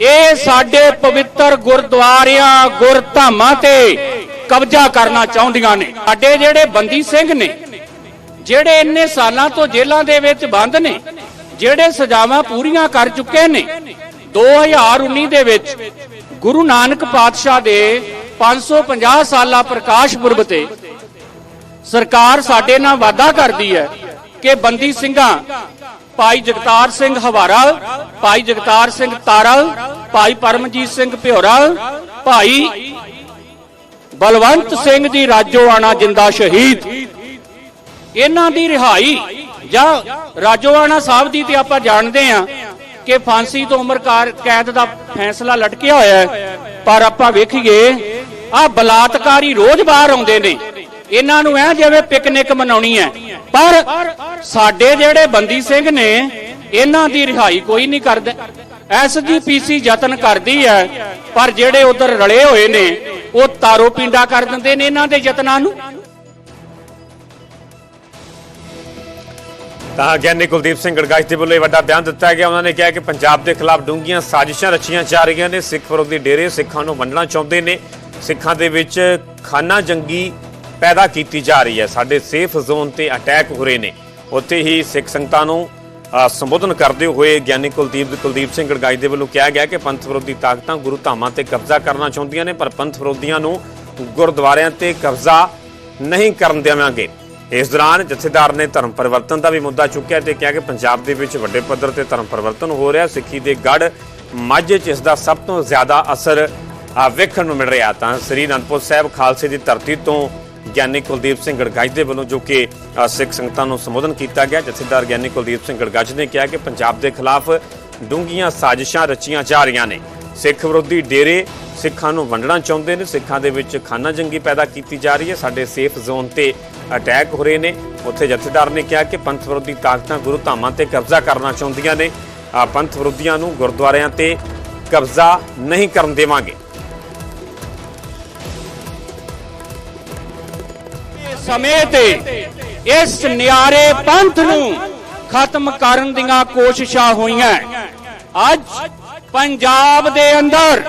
ਇਹ ਸਾਡੇ ਪਵਿੱਤਰ ਗੁਰਦੁਆਰਿਆਂ, ਗੁਰਧਾਮਾਂ ਤੇ ਕਬਜ਼ਾ ਕਰਨਾ ਚਾਹੁੰਦੀਆਂ ਨੇ। ਸਾਡੇ ਜਿਹੜੇ ਬੰਦੀ ਸਿੰਘ ਨੇ, ਜਿਹੜੇ ਇੰਨੇ ਸਾਲਾਂ ਤੋਂ ਜੇਲ੍ਹਾਂ ਦੇ ਵਿੱਚ ਬੰਦ ਨੇ ਜਿਹੜੇ ਸਜ਼ਾਵਾਂ ਪੂਰੀਆਂ ਕਰ ਚੁੱਕੇ ਨੇ 2019 ਦੇ ਵਿੱਚ ਗੁਰੂ ਨਾਨਕ ਪਾਤਸ਼ਾਹ ਦੇ 550 ਸਾਲਾ ਪ੍ਰਕਾਸ਼ ਪੁਰਬ ਤੇ ਸਰਕਾਰ ਸਾਡੇ ਨਾਲ ਵਾਅਦਾ ਕਰਦੀ ਹੈ ਕਿ ਬੰਦੀ ਸਿੰਘਾਂ, ਭਾਈ ਜਗਤਾਰ ਸਿੰਘ ਹਵਾਰਾ, ਭਾਈ ਜਗਤਾਰ ਸਿੰਘ ਤਾਰਲ, ਭਾਈ ਪਰਮਜੀਤ ਸਿੰਘ ਭਿਓਰਾ, ਭਾਈ ਬਲਵੰਤ ਸਿੰਘ ਜੀ ਰਾਜੋਆਣਾ ਜਿੰਦਾ ਸ਼ਹੀਦ। ਇਹਨਾਂ ਦੀ ਰਿਹਾਈ ਜਾਂ ਰਾਜੋਆਣਾ ਸਾਹਿਬ ਦੀ ਤੇ ਆਪਾਂ ਜਾਣਦੇ ਆ ਕਿ ਫਾਂਸੀ ਤੋਂ ਉਮਰ ਕੈਦ ਦਾ ਫੈਸਲਾ ਲਟਕਿਆ ਹੋਇਆ ਹੈ। ਪਰ ਆਪਾਂ ਵੇਖੀਏ ਆ ਬਲਾਤਕਾਰੀ ਰੋਜ਼ ਬਾਹਰ ਆਉਂਦੇ ਨੇ। ਇਹਨਾਂ ਨੂੰ ਐ ਜਿਵੇਂ ਪਿਕਨਿਕ ਮਨਾਉਣੀ ਹੈ। ਪਰ ਸਾਡੇ ਜਿਹੜੇ ਬੰਦੀ ਸਿੰਘ ਨੇ, ਇਹਨਾਂ ਦੀ ਰਿਹਾਈ ਕੋਈ ਨਹੀਂ ਕਰਦਾ। ਐਸਜੀਪੀਸੀ ਯਤਨ ਕਰਦੀ ਹੈ, ਪਰ ਜਿਹੜੇ ਉਧਰ ਰਲੇ ਹੋਏ ਨੇ, ਉਹ ਤਾਰੋ ਪਿੰਡਾ ਕਰ ਦਿੰਦੇ ਨੇ ਇਹਨਾਂ ਦੇ ਯਤਨਾਂ ਨੂੰ। ਤਾਂ ਗਿਆਨੀ ਕੁਲਦੀਪ ਸਿੰਘ ਗੜਗਾਈ ਦੇ ਵੱਲੋਂ ਇਹ ਵੱਡਾ ਬਿਆਨ ਦਿੱਤਾ ਗਿਆ। ਉਹਨਾਂ ਨੇ ਕਿਹਾ ਕਿ ਪੰਜਾਬ ਦੇ ਖਿਲਾਫ ਡੂੰਘੀਆਂ ਸਾਜ਼ਿਸ਼ਾਂ ਰਚੀਆਂ ਜਾ ਰਹੀਆਂ ਨੇ। ਸਿੱਖ ਵਿਰੋਧੀ ਡੇਰੇ ਸਿੱਖਾਂ ਨੂੰ ਵੰਡਣਾ ਚਾਹੁੰਦੇ ਨੇ। ਸਿੱਖਾਂ ਦੇ ਵਿੱਚ ਖਾਨਾ ਜੰਗੀ ਪੈਦਾ ਕੀਤੀ ਜਾ ਰਹੀ ਹੈ। ਸਾਡੇ ਸੇਫ ਜ਼ੋਨ ਤੇ ਅਟੈਕ ਹੋ ਰਹੇ ਨੇ। ਉੱਥੇ ਹੀ ਸਿੱਖ ਸੰਗਤਾਂ ਨੂੰ ਸੰਬੋਧਨ ਕਰਦੇ ਹੋਏ ਗਿਆਨੀ ਕੁਲਦੀਪ ਕੁਲਦੀਪ ਸਿੰਘ ਗੜਗਾਈ ਦੇ ਵੱਲੋਂ ਕਿਹਾ ਗਿਆ ਕਿ ਪੰਥ ਵਿਰੋਧੀ ਤਾਕਤਾਂ ਗੁਰੂ ਧਾਮਾਂ ਤੇ ਕਬਜ਼ਾ ਕਰਨਾ ਚਾਹੁੰਦੀਆਂ ਨੇ, ਪਰ ਪੰਥ ਵਿਰੋਧੀਆਂ ਨੂੰ ਗੁਰਦੁਆਰਿਆਂ ਤੇ ਕਬਜ਼ਾ ਨਹੀਂ ਕਰਨ ਦੇਵਾਂਗੇ। ਇਸ ਦੌਰਾਨ ਜਥੇਦਾਰ ਨੇ ਧਰਮ ਪਰਿਵਰਤਨ ਦਾ ਵੀ ਮੁੱਦਾ ਚੁੱਕਿਆ ਤੇ ਕਿਹਾ ਕਿ ਪੰਜਾਬ ਦੇ ਵਿੱਚ ਵੱਡੇ ਪੱਧਰ ਤੇ ਧਰਮ ਪਰਿਵਰਤਨ ਹੋ ਰਿਹਾ, ਸਿੱਖੀ ਦੇ ਗੜ ਮਾਝੇ 'ਚ ਇਸ ਦਾ ਸਭ ਤੋਂ ਜ਼ਿਆਦਾ ਅਸਰ ਵੇਖਣ ਨੂੰ ਮਿਲ ਰਿਹਾ। ਤਾਂ ਸ੍ਰੀ ਅਨੰਦਪੁਰ ਸਾਹਿਬ ਖਾਲਸੇ ਦੀ ਧਰਤੀ ਤੋਂ ਗਿਆਨੀ ਕੁਲਦੀਪ ਸਿੰਘ ਗੜਗੱਜ ਦੇ ਵੱਲੋਂ ਜੋ ਕਿ ਸਿੱਖ ਸੰਗਤਾਂ ਨੂੰ ਸੰਬੋਧਨ ਕੀਤਾ ਗਿਆ, ਜਥੇਦਾਰ ਗਿਆਨੀ ਕੁਲਦੀਪ ਸਿੰਘ ਗੜਗੱਜ ਨੇ ਕਿਹਾ ਕਿ ਪੰਜਾਬ ਦੇ ਖਿਲਾਫ ਡੂੰਘੀਆਂ ਸਾਜ਼ਿਸ਼ਾਂ ਰਚੀਆਂ ਜਾ ਰਹੀਆਂ ਨੇ। ਸਿੱਖ ਵਿਰੋਧੀ ਡੇਰੇ ਸਿੱਖਾਂ ਨੂੰ ਵੰਡਣਾ ਚਾਹੁੰਦੇ ਨੇ। ਸਿੱਖਾਂ ਦੇ ਵਿੱਚ ਖਾਨਾ ਜੰਗੀ ਪੈਦਾ ਕੀਤੀ ਜਾ ਰਹੀ ਹੈ। ਸਾਡੇ ਸੇਫ ਜ਼ੋਨ ਤੇ ਅਟੈਕ ਹੋ ਰਹੇ ਨੇ। ਉੱਥੇ ਜਥੇਦਾਰ ਨੇ ਕਿਹਾ ਕਿ ਪੰਥ ਵਿਰੋਧੀ ਤਾਕਤਾਂ ਗੁਰੂ ਧਾਮਾਂ ਤੇ ਕਬਜ਼ਾ ਕਰਨਾ ਚਾਹੁੰਦੀਆਂ ਨੇ। ਪੰਥ ਵਿਰੋਧੀਆਂ ਨੂੰ ਗੁਰਦੁਆਰਿਆਂ ਤੇ ਕਬਜ਼ਾ ਨਹੀਂ ਕਰਨ ਦੇਵਾਂਗੇ। ਸਮੇਂ ਤੇ ਇਸ ਨਿਆਰੇ ਪੰਥ ਨੂੰ ਖਤਮ ਕਰਨ ਦੀਆਂ ਕੋਸ਼ਿਸ਼ਾਂ ਹੋਈਆਂ। ਅੱਜ ਪੰਜਾਬ ਦੇ ਅੰਦਰ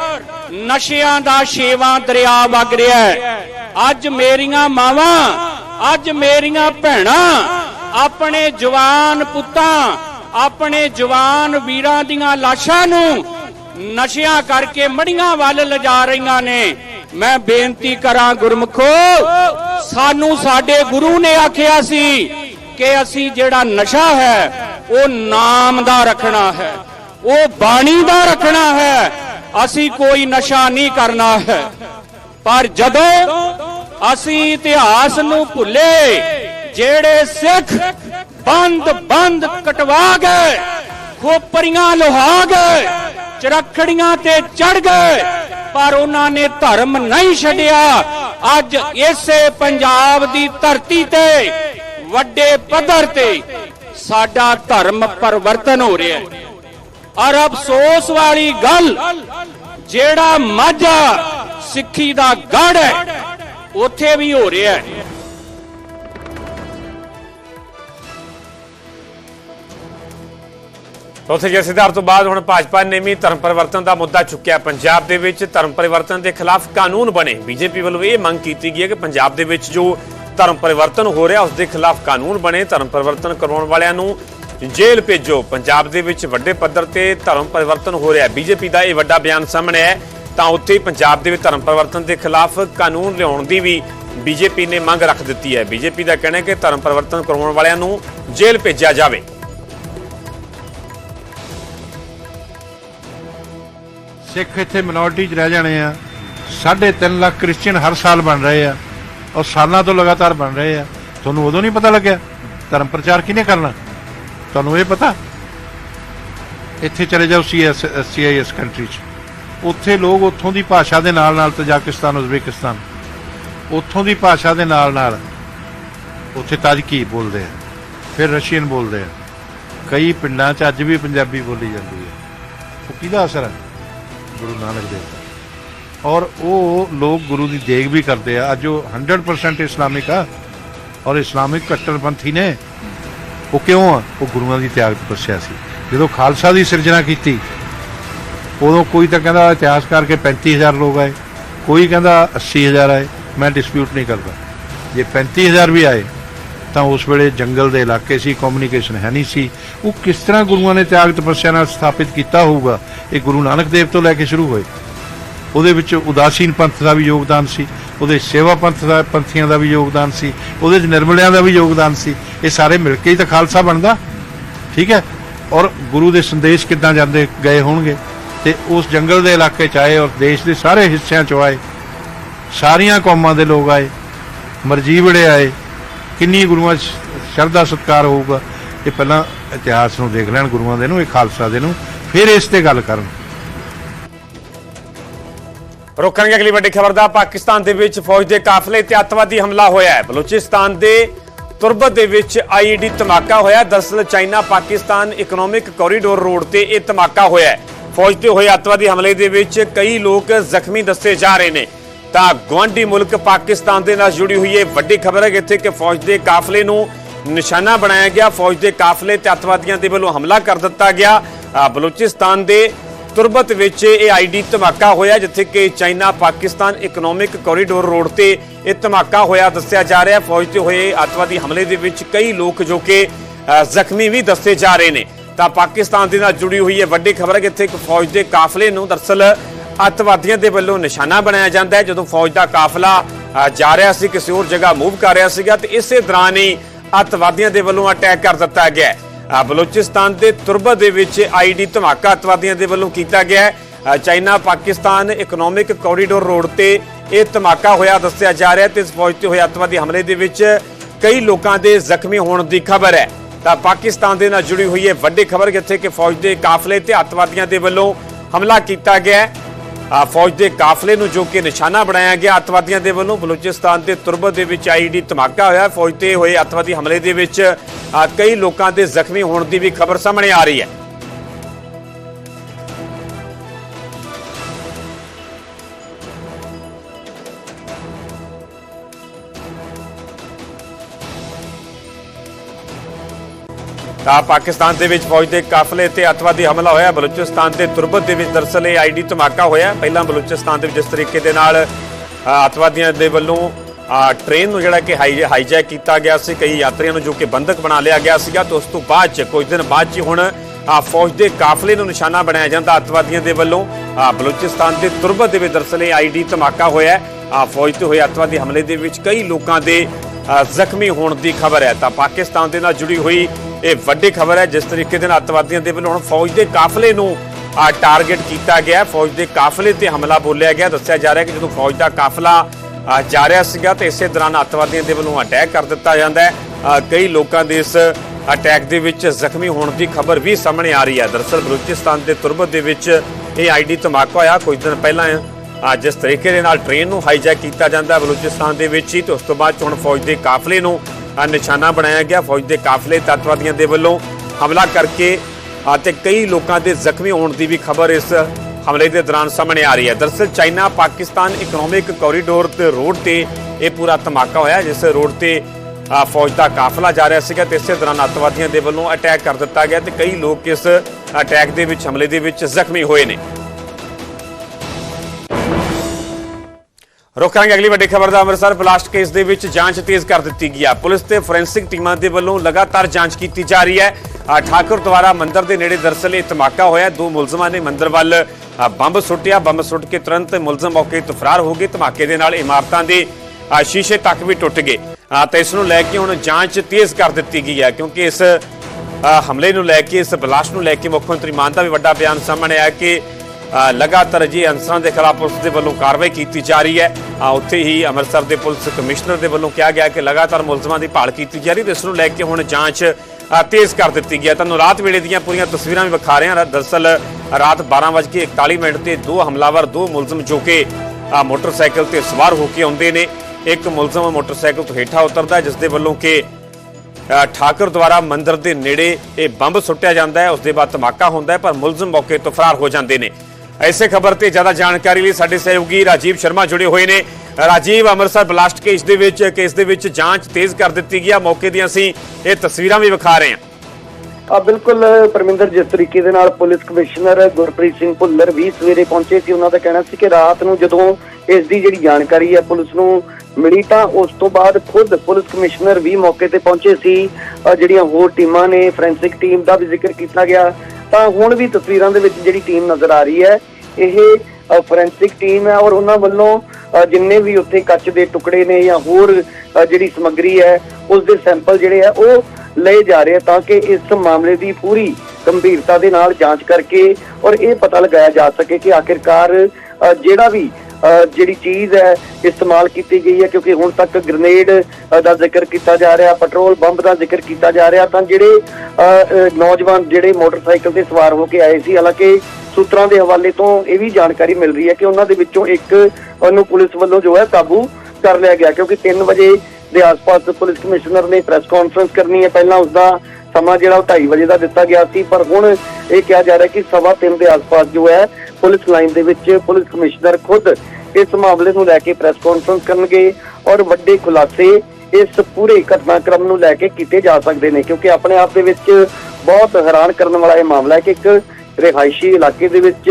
ਨਸ਼ਿਆਂ ਦਾ ਛੇਵਾਂ ਦਰਿਆ ਵਗ ਰਿਹਾ ਹੈ। ਅੱਜ ਮੇਰੀਆਂ ਮਾਵਾਂ, ਅੱਜ ਮੇਰੀਆਂ ਭੈਣਾਂ, ਆਪਣੇ ਜਵਾਨ ਪੁੱਤਾਂ, ਆਪਣੇ ਜਵਾਨ ਵੀਰਾਂ ਦੀਆਂ ਲਾਸ਼ਾਂ ਨੂੰ ਨਸ਼ਿਆਂ ਕਰਕੇ ਮੜੀਆਂ ਵੱਲ ਲਿਜਾ ਰਹੀਆਂ ਨੇ। ਮੈਂ ਬੇਨਤੀ ਕਰਾਂ ਗੁਰਮਖੋ, ਸਾਨੂੰ ਸਾਡੇ ਗੁਰੂ ਨੇ ਆਖਿਆ ਸੀ ਕਿ ਅਸੀਂ ਜਿਹੜਾ ਨਸ਼ਾ ਹੈ, ਉਹ ਨਾਮ ਦਾ ਰੱਖਣਾ ਹੈ। ਉਹ ਬਾਣੀ ਦਾ ਰੱਖਣਾ ਹੈ। ਅਸੀਂ ਕੋਈ ਨਸ਼ਾ ਨਹੀਂ ਕਰਨਾ ਹੈ। ਪਰ ਜਦੋਂ ਅਸੀਂ ਇਤਿਹਾਸ ਨੂੰ ਭੁੱਲੇ, ਜਿਹੜੇ ਸਿੱਖ ਬੰਦ ਬੰਦ ਕਟਵਾ ਗਏ, ਖੋਪਰੀਆਂ ਲੋਹਾ ਗਏ, ਚਰਖੜੀਆਂ ਤੇ ਚੜ ਗਏ, ਪਰ ਉਹਨਾਂ ਨੇ ਧਰਮ ਨਹੀਂ ਛੱਡਿਆ। ਅੱਜ ਇਸੇ ਪੰਜਾਬ ਦੀ ਧਰਤੀ ਤੇ, ਵੱਡੇ ਪੱਧਰ ਤੇ ਸਾਡਾ ਧਰਮ ਪਰਿਵਰਤਨ ਹੋ ਰਿਹਾ ਹੈ। ਔਰ ਅਫਸੋਸ ਵਾਲੀ ਗੱਲ, ਜਿਹੜਾ ਮਾਝਾ ਸਿੱਖੀ ਦਾ ਗੜ ਹੈ, ਉੱਥੇ ਵੀ ਹੋ ਰਿਹਾ ਹੈ। ਉੱਥੇ ਜਥੇਦਾਰ ਤੋਂ ਬਾਅਦ ਹੁਣ ਭਾਜਪਾ ਨੇ ਵੀ ਧਰਮ ਪਰਿਵਰਤਨ ਦਾ ਮੁੱਦਾ ਚੁੱਕਿਆ ਪੰਜਾਬ ਦੇ ਵਿੱਚ, ਧਰਮ ਪਰਿਵਰਤਨ ਦੇ ਖਿਲਾਫ ਕਾਨੂੰਨ ਬਣੇ। ਬੀਜੇਪੀ ਵੱਲੋਂ ਇਹ ਮੰਗ ਕੀਤੀ ਗਈ ਹੈ ਕਿ ਪੰਜਾਬ ਦੇ ਵਿੱਚ ਜੋ ਧਰਮ ਪਰਿਵਰਤਨ ਹੋ ਰਿਹਾ, ਉਸ ਦੇ ਖਿਲਾਫ ਕਾਨੂੰਨ ਬਣੇ, ਧਰਮ ਪਰਿਵਰਤਨ ਕਰਵਾਉਣ ਵਾਲਿਆਂ ਨੂੰ ਜੇਲ੍ਹ ਭੇਜੋ। ਪੰਜਾਬ ਦੇ ਵਿੱਚ ਵੱਡੇ ਪੱਧਰ ਤੇ ਧਰਮ ਪਰਿਵਰਤਨ ਹੋ ਰਿਹਾ ਬੀਜੇਪੀ ਦਾ ਇਹ ਵੱਡਾ ਬਿਆਨ ਸਾਹਮਣੇ ਹੈ। ਤਾਂ ਉੱਥੇ ਹੀ ਪੰਜਾਬ ਦੇ ਵਿੱਚ ਧਰਮ ਪਰਿਵਰਤਨ ਦੇ ਖਿਲਾਫ ਕਾਨੂੰਨ ਲਿਆਉਣ ਦੀ ਵੀ ਬੀਜੇਪੀ ਨੇ ਮੰਗ ਰੱਖ ਦਿੱਤੀ ਹੈ। ਬੀਜੇਪੀ ਦਾ ਕਹਿਣਾ ਹੈ ਕਿ ਧਰਮ ਪਰਿਵਰਤਨ ਕਰਵਾਉਣ ਵਾਲਿਆਂ ਨੂੰ ਜੇਲ੍ਹ ਭੇਜਿਆ ਜਾਵੇ। ਸਿੱਖ ਇੱਥੇ ਮਿਨੋਰਟੀ 'ਚ ਰਹਿ ਜਾਣੇ ਆ। 3.5 ਲੱਖ ਕ੍ਰਿਸਚੀਅਨ ਹਰ ਸਾਲ ਬਣ ਰਹੇ ਆ। ਔਰ ਸਾਲਾਂ ਤੋਂ ਲਗਾਤਾਰ ਬਣ ਰਹੇ ਆ। ਤੁਹਾਨੂੰ ਉਦੋਂ ਨਹੀਂ ਪਤਾ ਲੱਗਿਆ। ਧਰਮ ਪ੍ਰਚਾਰ ਕਿਹਨੇ ਕਰਨਾ? ਤੁਹਾਨੂੰ ਇਹ ਪਤਾ? ਇੱਥੇ ਚਲੇ ਜਾਓ ਸੀਐਸ ਸੀਆਈਐਸ ਕੰਟਰੀ 'ਚ। ਉੱਥੇ ਲੋਕ ਉੱਥੋਂ ਦੀ ਭਾਸ਼ਾ ਦੇ ਨਾਲ ਨਾਲ ਤਜਾਕਿਸਤਾਨ, ਉਜ਼ਬੇਕਿਸਤਾਨ। ਉੱਥੋਂ ਦੀ ਭਾਸ਼ਾ ਦੇ ਨਾਲ ਨਾਲ ਉੱਥੇ ਤਾਜਕੀ ਬੋਲਦੇ ਆ, ਫਿਰ ਰਸ਼ੀਅਨ ਬੋਲਦੇ ਆ। ਕਈ ਪਿੰਡਾਂ 'ਚ ਅੱਜ ਵੀ ਪੰਜਾਬੀ ਬੋਲੀ ਜਾਂਦੀ ਹੈ। ਉਹ ਕਿਹਦਾ ਅਸਰ ਹੈ? ਗੁਰੂ ਨਾਨਕ ਦੇਵ ਦਾ। ਔਰ ਉਹ ਲੋਕ ਗੁਰੂ ਦੀ ਦੇਖ ਵੀ ਕਰਦੇ ਆ। ਅੱਜ ਉਹ 100% ਇਸਲਾਮਿਕ ਆ। ਔਰ ਇਸਲਾਮਿਕ ਕੱਟੜਪੰਥੀ ਨੇ ਉਹ ਕਿਉਂ ਆ? ਉਹ ਗੁਰੂਆਂ ਦੀ ਤਿਆਗ ਤਪੱਸਿਆ ਸੀ। ਜਦੋਂ ਖਾਲਸਾ ਦੀ ਸਿਰਜਣਾ ਕੀਤੀ, ਉਦੋਂ ਕੋਈ ਤਾਂ ਕਹਿੰਦਾ ਇਤਿਹਾਸ ਕਰਕੇ 35000 ਲੋਕ ਆਏ, ਕੋਈ ਕਹਿੰਦਾ 80000 ਆਏ, ਮੈਂ ਡਿਸਪਿਊਟ ਨਹੀਂ ਕਰਦਾ। ਜੇ 35000 ਵੀ ਆਏ, ਤਾਂ ਉਸ ਵੇਲੇ ਜੰਗਲ ਦੇ ਇਲਾਕੇ ਸੀ ਕਮਿਊਨੀਕੇਸ਼ਨ ਹੈ ਨਹੀਂ ਸੀ। ਉਹ ਕਿਸ ਤਰ੍ਹਾਂ ਗੁਰੂਆਂ ਨੇ ਤਿਆਗ ਤਪੱਸਿਆ ਨਾਲ ਸਥਾਪਿਤ ਕੀਤਾ ਹੋਊਗਾ, ਇਹ ਗੁਰੂ ਨਾਨਕ ਦੇਵ ਤੋਂ ਲੈ ਕੇ ਸ਼ੁਰੂ ਹੋਏ। ਉਹਦੇ ਵਿੱਚ ਉਦਾਸੀਨ ਪੰਥ ਦਾ ਵੀ ਯੋਗਦਾਨ ਸੀ, ਉਹਦੇ ਸੇਵਾ ਪੰਥ ਦਾ, ਪੰਥੀਆਂ ਦਾ ਵੀ ਯੋਗਦਾਨ ਸੀ, ਉਹਦੇ 'ਚ ਨਿਰਮਲਿਆਂ ਦਾ ਵੀ ਯੋਗਦਾਨ ਸੀ। ਇਹ ਸਾਰੇ ਮਿਲ ਕੇ ਹੀ ਤਾਂ ਖਾਲਸਾ ਬਣਦਾ। ਠੀਕ ਹੈ? ਔਰ ਗੁਰੂ ਦੇ ਸੰਦੇਸ਼ ਕਿੱਦਾਂ ਜਾਂਦੇ ਗਏ ਹੋਣਗੇ? ਤੇ ਉਸ ਜੰਗਲ ਦੇ ਇਲਾਕੇ ਚ ਆਏ ਔਰ ਦੇਸ਼ ਦੇ ਸਾਰੇ ਹਿੱਸਿਆਂ ਚੋਂ ਆਏ। ਸਾਰੀਆਂ ਕੌਮਾਂ ਦੇ ਲੋਕ ਆਏ। ਮਰਜੀਵੜੇ ਆਏ। ਕਿੰਨੀ ਗੁਰੂਆਂ ਸ਼ਰਧਾ ਸਤਕਾਰ ਹੋਊਗਾ। ਇਹ ਪਹਿਲਾਂ ਇਤਿਹਾਸ ਨੂੰ ਦੇਖ ਲੈਣ, ਗੁਰੂਆਂ ਦੇ ਨੂੰ, ਇਹ ਖਾਲਸਾ ਦੇ ਨੂੰ। ਫਿਰ ਇਸ ਤੇ ਗੱਲ ਕਰਨ। ਰੋਕਾਂਗੇ ਅਗਲੀ ਵੱਡੀ ਖਬਰ ਦਾ। ਪਾਕਿਸਤਾਨ ਦੇ ਵਿੱਚ ਫੌਜ ਦੇ ਕਾਫਲੇ ਤੇ ਅੱਤਵਾਦੀ ਹਮਲਾ ਹੋਇਆ ਹੈ। ਬਲੂਚਿਸਤਾਨ ਦੇ ਤੁਰਬਤ ਦੇ ਵਿੱਚ ਆਈਡੀ ਧਮਾਕਾ ਹੋਇਆ। ਦਰਅਸਲ China Pakistan economic corridor road ਤੇ ਇਹ ਧਮਾਕਾ ਹੋਇਆ ਫੌਜ ਤੇ ਹੋਏ ਅੱਤਵਾਦੀ ਹਮਲੇ ਦੇ ਵਿੱਚ ਕਈ ਲੋਕ ਜ਼ਖਮੀ ਦੱਸੇ ਜਾ ਰਹੇ ਨੇ। ਤਾਂ ਗਵਾਂਢੀ ਮੁਲਕ ਪਾਕਿਸਤਾਨ ਦੇ ਨਾਲ ਜੁੜੀ ਹੋਈ ਇਹ ਵੱਡੀ ਖਬਰ ਹੈ ਇੱਥੇ ਕਿ ਫੌਜ ਦੇ ਕਾਫਲੇ ਨੂੰ ਨਿਸ਼ਾਨਾ ਬਣਾਇਆ ਗਿਆ। ਫੌਜ ਦੇ ਕਾਫਲੇ ਤੇ ਅੱਤਵਾਦੀਆਂ ਦੇ ਵੱਲੋਂ ਹਮਲਾ ਕਰ ਦਿੱਤਾ ਗਿਆ। ਅ, ਬਲੂਚਿਸਤਾਨ ਦੇ ਤੁਰਬਤ ਵਿੱਚ ਇਹ ਆਈਡੀ ਧਮਾਕਾ ਹੋਇਆ, ਜਿੱਥੇ ਕਿ China Pakistan economic corridor road ਤੇ ਇਹ ਧਮਾਕਾ ਹੋਇਆ। ਦੱਸਿਆ ਜਾ ਰਿਹਾ, ਫੌਜ ਤੇ ਹੋਏ ਅੱਤਵਾਦੀ ਹਮਲੇ ਦੇ ਵਿੱਚ ਕਈ ਲੋਕ ਜੋ ਕਿ ਜ਼ਖਮੀ ਵੀ ਦੱਸੇ ਜਾ ਰਹੇ ਨੇ। ਤਾਂ ਪਾਕਿਸਤਾਨ ਦੇ ਨਾਲ ਜੁੜੀ ਹੋਈ ਇਹ ਵੱਡੀ ਖਬਰ ਹੈ ਕਿ ਇੱਥੇ ਇੱਕ ਫੌਜ ਦੇ ਕਾਫਲੇ ਨੂੰ ਦਰਸਲ ਅੱਤਵਾਦੀਆਂ ਦੇ ਵੱਲੋਂ ਨਿਸ਼ਾਨਾ ਬਣਾਇਆ ਜਾਂਦਾ ਹੈ। ਜਦੋਂ ਫੌਜ ਦਾ ਕਾਫਲਾ ਜਾ ਰਿਹਾ ਸੀ, ਕਿਸੇ ਹੋਰ ਜਗ੍ਹਾ ਮੂਵ ਕਰ ਰਿਹਾ ਸੀਗਾ, ਤੇ ਇਸੇ ਦੌਰਾਨ ਹੀ ਅੱਤਵਾਦੀਆਂ ਦੇ ਵੱਲੋਂ ਅਟੈਕ ਕਰ ਦਿੱਤਾ ਗਿਆ ਬਲੋਚਿਸਤਾਨ ਦੇ ਤੁਰਬਤ ਦੇ ਵਿੱਚ ਆਈਡੀ ਧਮਾਕਾ ਅੱਤਵਾਦੀਆਂ ਦੇ ਵੱਲੋਂ ਕੀਤਾ ਗਿਆ China Pakistan economic corridor road ਤੇ ਇਹ ਧਮਾਕਾ ਹੋਇਆ ਦੱਸਿਆ ਜਾ ਰਿਹਾ ਹੈ ਤੇ ਇਸ ਫੌਜ ਤੇ ਹੋਏ ਅੱਤਵਾਦੀ ਹਮਲੇ ਦੇ ਵਿੱਚ ਕਈ ਲੋਕਾਂ ਦੇ ਜ਼ਖਮੀ ਹੋਣ ਦੀ ਖਬਰ ਹੈ। ਤਾਂ ਪਾਕਿਸਤਾਨ ਦੇ ਨਾਲ ਜੁੜੀ ਹੋਈ ਹੈ ਵੱਡੀ ਖਬਰ ਜਿੱਥੇ ਕਿ ਫੌਜ ਦੇ ਕਾਫਲੇ ਤੇ ਅੱਤਵਾਦੀਆਂ ਦੇ ਵੱਲੋਂ ਹਮਲਾ ਕੀਤਾ ਗਿਆ ਫੌਜ ਦੇ ਕਾਫਲੇ ਨੂੰ ਜੋ ਕਿ ਨਿਸ਼ਾਨਾ ਬਣਾਇਆ ਗਿਆ ਅੱਤਵਾਦੀਆਂ ਦੇ ਵੱਲੋਂ ਬਲੂਚਿਸਤਾਨ ਦੇ ਤੁਰਬਤ ਦੇ ਵਿੱਚ ਆਈਡੀ ਧਮਾਕਾ ਹੋਇਆ। ਫੌਜ ਤੇ ਹੋਏ ਅੱਤਵਾਦੀ ਹਮਲੇ ਦੇ ਵਿੱਚ ਆ, ਕਈ ਲੋਕਾਂ ਦੇ ਜ਼ਖਮੀ ਹੋਣ ਦੀ ਵੀ ਖਬਰ ਸਾਹਮਣੇ ਆ ਰਹੀ ਹੈ। ਤਾਂ ਪਾਕਿਸਤਾਨ ਦੇ ਵਿੱਚ ਫੌਜ ਦੇ ਕਾਫਲੇ ਤੇ ਅੱਤਵਾਦੀ ਹਮਲਾ ਹੋਇਆ। ਬਲੂਚਿਸਤਾਨ ਦੇ ਤੁਰਬਤ ਦੇ ਵਿੱਚ ਦਰਸਲ ਇਹ ਆਈਡੀ ਧਮਾਕਾ ਹੋਇਆ। ਪਹਿਲਾਂ ਬਲੂਚਿਸਤਾਨ ਦੇ ਵਿੱਚ ਜਿਸ ਤਰੀਕੇ ਦੇ ਨਾਲ ਅ, ਅੱਤਵਾਦੀਆਂ ਦੇ ਵੱਲੋਂ ਅ, ਟ੍ਰੇਨ ਨੂੰ ਜਿਹੜਾ ਕਿ ਹਾਈ ਹਾਈਜੈਕ ਕੀਤਾ ਗਿਆ ਸੀ। ਕਈ ਯਾਤਰੀਆਂ ਨੂੰ ਜੋ ਕਿ ਬੰਦਕ ਬਣਾ ਲਿਆ ਗਿਆ ਸੀਗਾ। ਤੇ ਉਸ ਤੋਂ ਬਾਅਦ ਚ ਕੁਝ ਦਿਨ ਬਾਅਦ ਚ ਹੁਣ ਫੌਜ ਦੇ ਕਾਫਲੇ ਨੂੰ ਨਿਸ਼ਾਨਾ ਬਣਾਇਆ ਜਾਂਦਾ ਅੱਤਵਾਦੀਆਂ ਦੇ ਵੱਲੋਂ। ਅ, ਬਲੂਚਿਸਤਾਨ ਦੇ ਤੁਰਬਤ ਦੇ ਵਿੱਚ ਦਰਸਲ ਇਹ ਆਈਡੀ ਧਮਾਕਾ ਹੋਇਆ। ਫੌਜ ਤੇ ਹੋਏ ਅੱਤਵਾਦੀ ਹਮਲੇ ਦੇ ਵਿੱਚ ਕਈ ਲੋਕਾਂ ਦੇ ਜ਼ਖਮੀ ਹੋਣ ਦੀ ਖਬਰ ਹੈ। ਤਾਂ ਪਾਕਿਸਤਾਨ ਦੇ ਨਾਲ ਜੁੜੀ ਹੋਈ ਇਹ ਵੱਡੀ ਖਬਰ ਹੈ, ਜਿਸ ਤਰੀਕੇ ਦੇ ਨਾਲ ਅੱਤਵਾਦੀਆਂ ਦੇ ਵੱਲੋਂ ਹੁਣ ਫੌਜ ਦੇ ਕਾਫਲੇ ਨੂੰ ਟਾਰਗੇਟ ਕੀਤਾ ਗਿਆ ਫੌਜ ਦੇ ਕਾਫਲੇ ਤੇ ਹਮਲਾ ਬੋਲਿਆ ਗਿਆ। ਦੱਸਿਆ ਜਾ ਰਿਹਾ ਕਿ ਜਦੋਂ ਫੌਜ ਦਾ ਕਾਫਲਾ ਜਾ ਰਿਹਾ ਸੀਗਾ ਤੇ ਇਸੇ ਦੌਰਾਨ ਅੱਤਵਾਦੀਆਂ ਦੇ ਵੱਲੋਂ ਅਟੈਕ ਕਰ ਦਿੱਤਾ ਜਾਂਦਾ ਹੈ। ਕਈ ਲੋਕਾਂ ਦੇ ਇਸ ਅਟੈਕ ਦੇ ਵਿੱਚ ਜ਼ਖਮੀ ਹੋਣ ਦੀ ਖਬਰ ਵੀ ਸਾਹਮਣੇ ਆ ਰਹੀ ਹੈ। ਦਰਅਸਲ ਬਲੂਚਿਸਤਾਨ ਦੇ ਤੁਰਬਤ ਦੇ ਵਿੱਚ ਇਹ ਆਈਡੀ ਧਮਾਕਾ ਹੋਇਆ। ਕੁਝ ਦਿਨ ਪਹਿਲਾਂ ਜਿਸ ਤਰੀਕੇ ਦੇ ਨਾਲ ਟ੍ਰੇਨ ਨੂੰ ਹਾਈਜੈਕ ਕੀਤਾ ਜਾਂਦਾ ਹੈ ਬਲੂਚਿਸਤਾਨ ਦੇ ਵਿੱਚ ਹੀ ਤੇ ਉਸ ਤੋਂ ਬਾਅਦ 'ਚ ਹੁਣ ਫੌਜ ਦੇ ਕਾਫਲੇ ਨੂੰ ਨਿਸ਼ਾਨਾ ਬਣਾਇਆ ਗਿਆ। ਫੌਜ ਦੇ ਕਾਫਲੇ ਤੱਤਵਾਦੀਆਂ ਦੇ ਵੱਲੋਂ ਹਮਲਾ ਕਰਕੇ ਅਤੇ ਕਈ ਲੋਕਾਂ ਦੇ ਜ਼ਖਮੀ ਹੋਣ ਦੀ ਵੀ ਖਬਰ ਇਸ ਹਮਲੇ ਦੇ ਦੌਰਾਨ ਸਾਹਮਣੇ ਆ ਰਹੀ ਹੈ। ਦਰਅਸਲ ਚਾਈਨਾ ਪਾਕਿਸਤਾਨ ਇਕਨੋਮਿਕ ਕੋਰੀਡੋਰ ਤੇ ਰੋਡ ਤੇ ਇਹ ਪੂਰਾ ਧਮਾਕਾ ਹੋਇਆ, ਜਿਸ ਰੋਡ ਤੇ ਫੌਜ ਦਾ ਕਾਫਲਾ ਜਾ ਰਿਹਾ ਸੀਗਾ ਤੇ ਇਸੇ ਦੌਰਾਨ ਅੱਤਵਾਦੀਆਂ ਦੇ ਵੱਲੋਂ ਅਟੈਕ ਕਰ ਦਿੱਤਾ ਗਿਆ ਤੇ ਕਈ ਲੋਕ ਇਸ ਅਟੈਕ ਦੇ ਵਿੱਚ, ਹਮਲੇ ਦੇ ਵਿੱਚ ਜ਼ਖਮੀ ਹੋਏ ਨੇ। ਰੁਕ ਕਰਾਂਗੇ ਅਗਲੀ ਵੱਡੀ ਖਬਰ ਦਾ ਅੰਮ੍ਰਿਤਸਰ ਬਲਾਸਟ ਕੇਸ ਦੇ ਵਿੱਚ ਜਾਂਚ ਤੇਜ਼ ਕਰ ਦਿੱਤੀ ਗਈ ਹੈ। ਪੁਲਿਸ ਤੇ ਫੋਰੈਂਸਿਕ ਟੀਮਾਂ ਦੇ ਵੱਲੋਂ ਲਗਾਤਾਰ ਜਾਂਚ ਕੀਤੀ ਜਾ ਰਹੀ ਹੈ। ਠਾਕੁਰ ਦੁਆਰਾ ਮੰਦਰ ਦੇ ਨੇੜੇ ਦਰਸਲ ਇਹ ਧਮਾਕਾ ਹੋਇਆ। ਦੋ ਮੁਲਜ਼ਮਾਂ ਨੇ ਮੰਦਰ ਵੱਲ ਬੰਬ ਸੁੱਟਿਆ। ਬੰਬ ਸੁੱਟ ਕੇ ਤੁਰੰਤ ਮੁਲਜ਼ਮ ਮੌਕੇ ਤੋਂ ਫਰਾਰ ਹੋ ਗਏ। ਧਮਾਕੇ ਦੇ ਨਾਲ ਇਮਾਰਤਾਂ ਦੇ ਸ਼ੀਸ਼ੇ ਤੱਕ ਵੀ ਟੁੱਟ ਗਏ। ਅ, ਇਸ ਨੂੰ ਲੈ ਕੇ ਹੁਣ ਜਾਂਚ ਤੇਜ਼ ਕਰ ਦਿੱਤੀ ਗਈ ਹੈ ਕਿਉਂਕਿ ਇਸ ਹਮਲੇ ਨੂੰ ਲੈ ਕੇ ਇਸ ਬਲਾਸਟ ਨੂੰ ਲੈ ਕੇ ਮੁੱਖ ਮੰਤਰੀ ਮਾਨ ਦਾ ਵੀ ਵੱਡਾ ਬਿਆਨ ਸਾਹਮਣੇ ਆਇਆ ਕਿ ਲਗਾਤਾਰ ਜੀ ਅਨਸਰਾਂ ਦੇ ਖਿਲਾਫ ਪੁਲਿਸ ਦੇ ਵੱਲੋਂ ਕਾਰਵਾਈ ਕੀਤੀ ਜਾ ਰਹੀ ਹੈ। ਉੱਥੇ ਹੀ ਅੰਮ੍ਰਿਤਸਰ ਦੇ ਪੁਲਿਸ ਕਮਿਸ਼ਨਰ ਦੇ ਵੱਲੋਂ ਕਿਹਾ ਗਿਆ ਕਿ ਲਗਾਤਾਰ ਮੁਲਜ਼ਮਾਂ ਦੀ ਭਾਲ ਕੀਤੀ ਜਾ ਰਹੀ ਤੇ ਇਸ ਨੂੰ ਲੈ ਕੇ ਹੁਣ ਜਾਂਚ ਤੇਜ਼ ਕਰ ਦਿੱਤੀ ਗਈ ਹੈ। ਤੁਹਾਨੂੰ ਰਾਤ ਵੇਲੇ ਦੀਆਂ ਪੂਰੀਆਂ ਤਸਵੀਰਾਂ ਵੀ ਵਿਖਾ ਰਹੇ ਹਾਂ। ਦਰਅਸਲ ਰਾਤ 12:41 ਮਿੰਟ ਤੇ ਦੋ ਹਮਲਾਵਰ ਦੋ ਮੁਲਜ਼ਮ ਜੋ ਕਿ ਮੋਟਰਸਾਈਕਲ ਤੇ ਸਵਾਰ ਹੋ ਕੇ ਆਉਂਦੇ ਨੇ। ਇੱਕ ਮੁਲਜ਼ਮ ਮੋਟਰਸਾਈਕਲ ਤੋਂ ਹੇਠਾਂ ਉਤਰਦਾ ਜਿਸ ਦੇ ਵੱਲੋਂ ਕਿ ਅ, ਠਾਕੁਰ ਦੁਆਰਾ ਮੰਦਿਰ ਦੇ ਨੇੜੇ ਇਹ ਬੰਬ ਸੁੱਟਿਆ ਜਾਂਦਾ ਹੈ। ਉਸ ਦੇ ਬਾਅਦ ਧਮਾਕਾ ਹੁੰਦਾ ਹੈ ਪਰ ਮੁਲਜ਼ਮ ਮੌਕੇ ਤੋਂ ਫਰਾਰ ਹੋ ਜਾਂਦੇ ਨੇ। ਐਸੇ ਖਬਰ ਤੇ ਜ਼ਿਆਦਾ ਜਾਣਕਾਰੀ ਲਈ ਸਾਡੇ ਸਹਿਯੋਗੀ ਰਾਜੀਵ ਸ਼ਰਮਾ ਜੁੜੇ ਹੋਏ ਨੇ ਰਾਜੀਵ ਅੰਮ੍ਰਿਤਸਰ ਬਲਾਸਟ ਕੇਸ ਦੇ ਵਿੱਚ ਕੇਸ ਦੇ ਵਿੱਚ ਜਾਂਚ ਤੇਜ਼ ਕਰ ਦਿੱਤੀ ਗਈ ਆ ਮੌਕੇ ਦੀਆਂ ਅਸੀਂ ਇਹ ਤਸਵੀਰਾਂ ਵੀ ਵਿਖਾ ਰਹੇ ਹਾਂ ਆ ਬਿਲਕੁਲ ਪਰਮਿੰਦਰ ਜਿਸ ਤਰੀਕੇ ਦੇ ਨਾਲ ਪੁਲਿਸ ਕਮਿਸ਼ਨਰ ਗੁਰਪ੍ਰੀਤ ਸਿੰਘ ਭੁੱਲਰ ਵੀ ਸਵੇਰੇ ਪਹੁੰਚੇ ਸੀ ਉਹਨਾਂ ਦਾ ਕਹਿਣਾ ਸੀ ਕਿ ਰਾਤ ਨੂੰ ਜਦੋਂ ਇਸ ਦੀ ਜਿਹੜੀ ਜਾਣਕਾਰੀ ਹੈ ਪੁਲਿਸ ਨੂੰ ਮਿਲੀ ਤਾਂ ਉਸ ਤੋਂ ਬਾਅਦ ਖੁਦ ਪੁਲਿਸ ਕਮਿਸ਼ਨਰ ਵੀ ਮੌਕੇ ਤੇ ਪਹੁੰਚੇ ਸੀ ਜਿਹੜੀਆਂ ਹੋਰ ਟੀਮਾਂ ਨੇ ਫੋਰੈਂਸਿਕ ਟੀਮ ਦਾ ਵੀ ਜ਼ਿਕਰ ਕੀਤਾ ਗਿਆ ਤਾਂ ਹੁਣ ਵੀ ਤਸਵੀਰਾਂ ਦੇ ਵਿੱਚ ਜਿਹੜੀ ਟੀਮ ਨਜ਼ਰ ਆ ਰਹੀ ਹੈ, ਇਹ ਫੋਰੈਂਸਿਕ ਟੀਮ ਹੈ ਔਰ ਉਹਨਾਂ ਵੱਲੋਂ ਜਿੰਨੇ ਵੀ ਉੱਥੇ ਕੱਚ ਦੇ ਟੁਕੜੇ ਨੇ ਜਾਂ ਹੋਰ ਜਿਹੜੀ ਸਮੱਗਰੀ ਹੈ, ਉਸ ਦੇ ਸੈਂਪਲ ਜਿਹੜੇ ਆ, ਉਹ ਲਏ ਜਾ ਰਹੇ ਆ ਤਾਂ ਕਿ ਇਸ ਮਾਮਲੇ ਦੀ ਪੂਰੀ ਗੰਭੀਰਤਾ ਦੇ ਨਾਲ ਜਾਂਚ ਕਰਕੇ ਔਰ ਇਹ ਪਤਾ ਲਗਾਇਆ ਜਾ ਸਕੇ ਕਿ ਆਖਿਰਕਾਰ ਜਿਹੜਾ ਵੀ ਜਿਹੜੀ ਚੀਜ਼ ਹੈ ਇਸਤੇਮਾਲ ਕੀਤੀ ਗਈ ਹੈ ਕਿਉਂਕਿ ਹੁਣ ਤੱਕ ਗ੍ਰਨੇਡ ਦਾ ਜ਼ਿਕਰ ਕੀਤਾ ਜਾ ਰਿਹਾ ਪੈਟਰੋਲ ਬੰਬ ਦਾ ਜ਼ਿਕਰ ਕੀਤਾ ਜਾ ਰਿਹਾ ਤਾਂ ਜਿਹੜੇ ਅ, ਨੌਜਵਾਨ ਜਿਹੜੇ ਮੋਟਰਸਾਈਕਲ ਤੇ ਸਵਾਰ ਹੋ ਕੇ ਆਏ ਸੀ ਹਾਲਾਂਕਿ ਸੂਤਰਾਂ ਦੇ ਹਵਾਲੇ ਤੋਂ ਇਹ ਵੀ ਜਾਣਕਾਰੀ ਮਿਲ ਰਹੀ ਹੈ ਕਿ ਉਹਨਾਂ ਦੇ ਵਿੱਚੋਂ ਇੱਕ ਉਹਨੂੰ ਪੁਲਿਸ ਵੱਲੋਂ ਜੋ ਹੈ ਕਾਬੂ ਕਰ ਲਿਆ ਗਿਆ ਕਿਉਂਕਿ 3 ਵਜੇ ਦੇ ਆਸ-ਪਾਸ ਪੁਲਿਸ ਕਮਿਸ਼ਨਰ ਨੇ ਪ੍ਰੈਸ ਕਾਨਫਰੰਸ ਕਰਨੀ ਹੈ। ਪਹਿਲਾਂ ਉਸ ਦਾ ਸਮਾਂ ਜਿਹੜਾ ਉਹ 2:30 ਵਜੇ ਦਾ ਦਿੱਤਾ ਗਿਆ ਸੀ ਪਰ ਹੁਣ ਇਹ ਕਿਹਾ ਜਾ ਰਿਹਾ ਕਿ ਸਵਾ ਤਿੰਨ ਦੇ ਆਸ-ਪਾਸ ਜੋ ਹੈ ਪੁਲਿਸ ਲਾਈਨ ਦੇ ਵਿੱਚ ਪੁਲਿਸ ਕਮਿਸ਼ਨਰ ਖੁਦ ਇਸ ਮਾਮਲੇ ਨੂੰ ਲੈ ਕੇ ਪ੍ਰੈਸ ਕਾਨਫਰੰਸ ਕਰਨਗੇ ਔਰ ਵੱਡੇ ਖੁਲਾਸੇ ਇਸ ਪੂਰੇ ਘਟਨਾਕ੍ਰਮ ਨੂੰ ਲੈ ਕੇ ਕੀਤੇ ਜਾ ਸਕਦੇ ਨੇ, ਕਿਉਂਕਿ ਆਪਣੇ ਆਪ ਦੇ ਵਿੱਚ ਬਹੁਤ ਹੈਰਾਨ ਕਰਨ ਵਾਲਾ ਇਹ ਮਾਮਲਾ ਹੈ ਕਿ ਇੱਕ ਰਿਹਾਇਸ਼ੀ ਇਲਾਕੇ ਦੇ ਵਿੱਚ,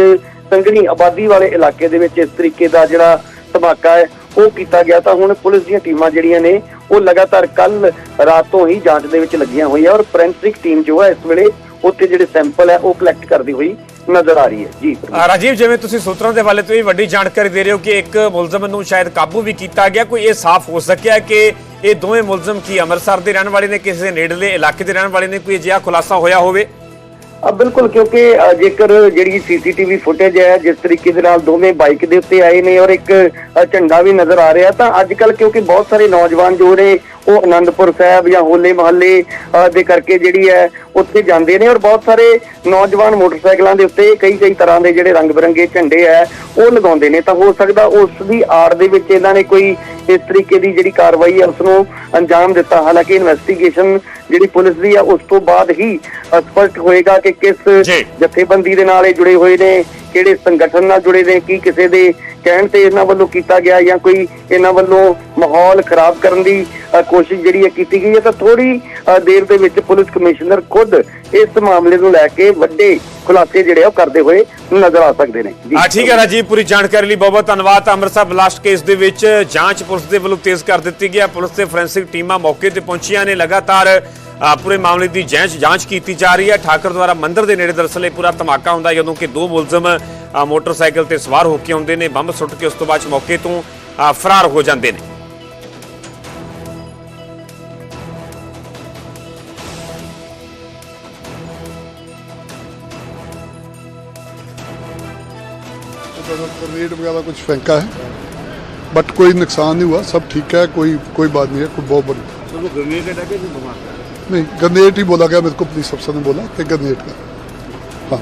ਸੰਘਣੀ ਆਬਾਦੀ ਵਾਲੇ ਇਲਾਕੇ ਦੇ ਵਿੱਚ ਇਸ ਤਰੀਕੇ ਦਾ ਜਿਹੜਾ ਧਮਾਕਾ ਹੈ, ਉਹ ਕੀਤਾ ਗਿਆ ਤਾਂ ਹੁਣ ਪੁਲਿਸ ਦੀਆਂ ਟੀਮਾਂ ਜਿਹੜੀਆਂ ਨੇ, ਉਹ ਲਗਾਤਾਰ ਕੱਲ ਰਾਤ ਤੋਂ ਹੀ ਜਾਂਚ ਦੇ ਵਿੱਚ ਲੱਗੀਆਂ ਹੋਈਆਂ ਔਰ ਫੋਰੈਂਸਿਕ ਟੀਮ ਜੋ ਹੈ ਇਸ ਵੇਲੇ ਉੱਥੇ ਜਿਹੜੇ ਸੈਂਪਲ ਹੈ ਉਹ ਕਲੈਕਟ ਕਰਦੀ ਹੋਈ ਨਜ਼ਰ ਆ ਰਹੀ ਹੈ। ਜੀ। ਰਾਜੀਵ ਜਿਵੇਂ ਤੁਸੀਂ ਸੂਤਰਾਂ ਦੇ ਹਵਾਲੇ ਤੋਂ ਇਹ ਵੱਡੀ ਜਾਣਕਾਰੀ ਦੇ ਰਹੇ ਹੋ ਕਿ ਇੱਕ ਮੁਲਜ਼ਮ ਨੂੰ ਸ਼ਾਇਦ ਕਾਬੂ ਵੀ ਕੀਤਾ ਗਿਆ ਕੋਈ ਇਹ ਸਾਫ਼ ਹੋ ਸਕਿਆ ਕਿ ਇਹ ਦੋਵੇਂ ਮੁਲਜ਼ਮ ਕੀ ਅੰਮ੍ਰਿਤਸਰ ਦੇ ਰਹਿਣ ਵਾਲੇ ਨੇ ਕਿਸੇ ਨੇੜਲੇ ਇਲਾਕੇ ਦੇ ਰਹਿਣ ਵਾਲੇ ਨੇ ਕੋਈ ਅਜਿਹਾ ਖੁਲਾਸਾ ਹੋਇਆ ਹੋਵੇ? ਬਿਲਕੁਲ ਕਿਉਂਕਿ ਜੇਕਰ ਜਿਹੜੀ ਸੀਸੀਟੀਵੀ ਫੁਟੇਜ ਹੈ ਜਿਸ ਤਰੀਕੇ ਦੇ ਨਾਲ ਦੋਵੇਂ ਬਾਈਕ ਦੇ ਉੱਤੇ ਆਏ ਨੇ ਔਰ ਇੱਕ ਝੰਡਾ ਵੀ ਨਜ਼ਰ ਆ ਰਿਹਾ ਤਾਂ ਅੱਜ ਕੱਲ ਕਿਉਂਕਿ ਬਹੁਤ ਸਾਰੇ ਨੌਜਵਾਨ ਜੋ ਨੇ ਉਹ ਆਨੰਦਪੁਰ ਸਾਹਿਬ ਜਾਂ ਹੋਲੇ ਮਹੱਲੇ ਦੇ ਕਰਕੇ ਜਿਹੜੀ ਹੈ ਉੱਥੇ ਜਾਂਦੇ ਨੇ ਔਰ ਬਹੁਤ ਸਾਰੇ ਨੌਜਵਾਨ ਮੋਟਰਸਾਈਕਲਾਂ ਦੇ ਉੱਤੇ ਕਈ ਕਈ ਤਰ੍ਹਾਂ ਦੇ ਜਿਹੜੇ ਰੰਗ ਬਿਰੰਗੇ ਝੰਡੇ ਹੈ ਉਹ ਲਗਾਉਂਦੇ ਨੇ ਤਾਂ ਹੋ ਸਕਦਾ ਉਸ ਦੀ ਆੜ ਦੇ ਵਿੱਚ ਇਹਨਾਂ ਨੇ ਕੋਈ ਇਸ ਤਰੀਕੇ ਦੀ ਜਿਹੜੀ ਕਾਰਵਾਈ ਹੈ ਉਸ ਨੂੰ ਅੰਜਾਮ ਦਿੱਤਾ ਹਾਲਾਂਕਿ ਇਨਵੈਸਟੀਗੇਸ਼ਨ ਜਿਹੜੀ ਪੁਲਿਸ ਦੀ ਆ ਉਸ ਤੋਂ ਬਾਅਦ ਹੀ ਸਪਸ਼ਟ ਹੋਏਗਾ ਕਿ ਕਿਸ। ਜਥੇਬੰਦੀ ਦੇ ਨਾਲ ਇਹ ਜੁੜੇ ਹੋਏ ਨੇ ਕਿਹੜੇ ਸੰਗਠਨ ਨਾਲ ਜੁੜੇ ਨੇ ਕੀ ਕਿਸੇ ਦੇ ਕਹਿਣ ਤੇ ਇਹਨਾਂ ਵੱਲੋਂ ਕੀਤਾ ਗਿਆ ਜਾਂ ਕੋਈ ਇਹਨਾਂ ਵੱਲੋਂ ਮਾਹੌਲ ਖਰਾਬ ਕਰਨ ਦੀ ਕੋਸ਼ਿਸ਼ ਜਿਹੜੀ ਹੈ ਕੀਤੀ ਗਈ ਹੈ, ਤਾਂ ਥੋੜੀ ਦੇਰ ਦੇ ਵਿੱਚ ਪੁਲਿਸ ਕਮਿਸ਼ਨਰ ਖੁਦ ਇਸ ਮਾਮਲੇ ਨੂੰ ਲੈ ਕੇ ਵੱਡੇ ਖੁਲਾਸੇ ਜਿਹੜੇ ਆ ਉਹ ਕਰਦੇ ਹੋਏ ਨਜ਼ਰ ਆ ਸਕਦੇ ਨੇ। ਆ ਠੀਕ ਹੈ ਰਾਜੀਵ, ਪੂਰੀ ਜਾਣਕਾਰੀ ਲਈ ਬਹੁਤ ਬਹੁਤ ਧੰਨਵਾਦ। ਅੰਮ੍ਰਿਤਸਰ ਬਲਾਸਟ ਕੇਸ ਦੇ ਵਿੱਚ ਜਾਂਚ ਪੁਲਿਸ ਦੇ ਵੱਲੋਂ ਤੇਜ਼ ਕਰ ਦਿੱਤੀ ਗਈ ਹੈ। ਪੁਲਿਸ ਤੇ ਫੋਰੈਂਸਿਕ ਟੀਮਾਂ ਮੌਕੇ ਤੇ ਪਹੁੰਚੀਆਂ ਨੇ। ਲਗਾਤਾਰ ਪੂਰੇ ਮਾਮਲੇ ਦੀ ਜਾਂਚ ਜਾਂਚ ਕੀਤੀ ਜਾ ਰਹੀ ਹੈ। ਠਾਕਰ ਦੁਆਰਾ ਮੰਦਿਰ ਦੇ ਨੇੜੇ ਦਰਅਸਲ ਇਹ ਪੂਰਾ ਧਮਾਕਾ ਹੁੰਦਾ ਜਦੋਂ ਕਿ ਦੋ ਮੁਲਜ਼ਮ ਮੋਟਰਸਾਈਕਲ ਤੇ ਸਵਾਰ ਹੋ ਕੇ ਆਉਂਦੇ ਨੇ। ਬੰਬ ਸੁੱਟ ਕੇ ਉਸ ਤੋਂ ਬਾਅਦ ਮੌਕੇ ਤੋਂ ਫਰਾਰ ਹੋ ਜਾਂਦੇ ਨੇ। रेट वगैरह कुछ फेंका है बट कोई नुकसान नहीं हुआ सब ठीक है कोई कोई बात नहीं है कोई बहुत बड़ी नहीं ग्रेनेड ही बोला गया मेरे को पुलिस अफसर ने बोला कि ग्रेनेड का हाँ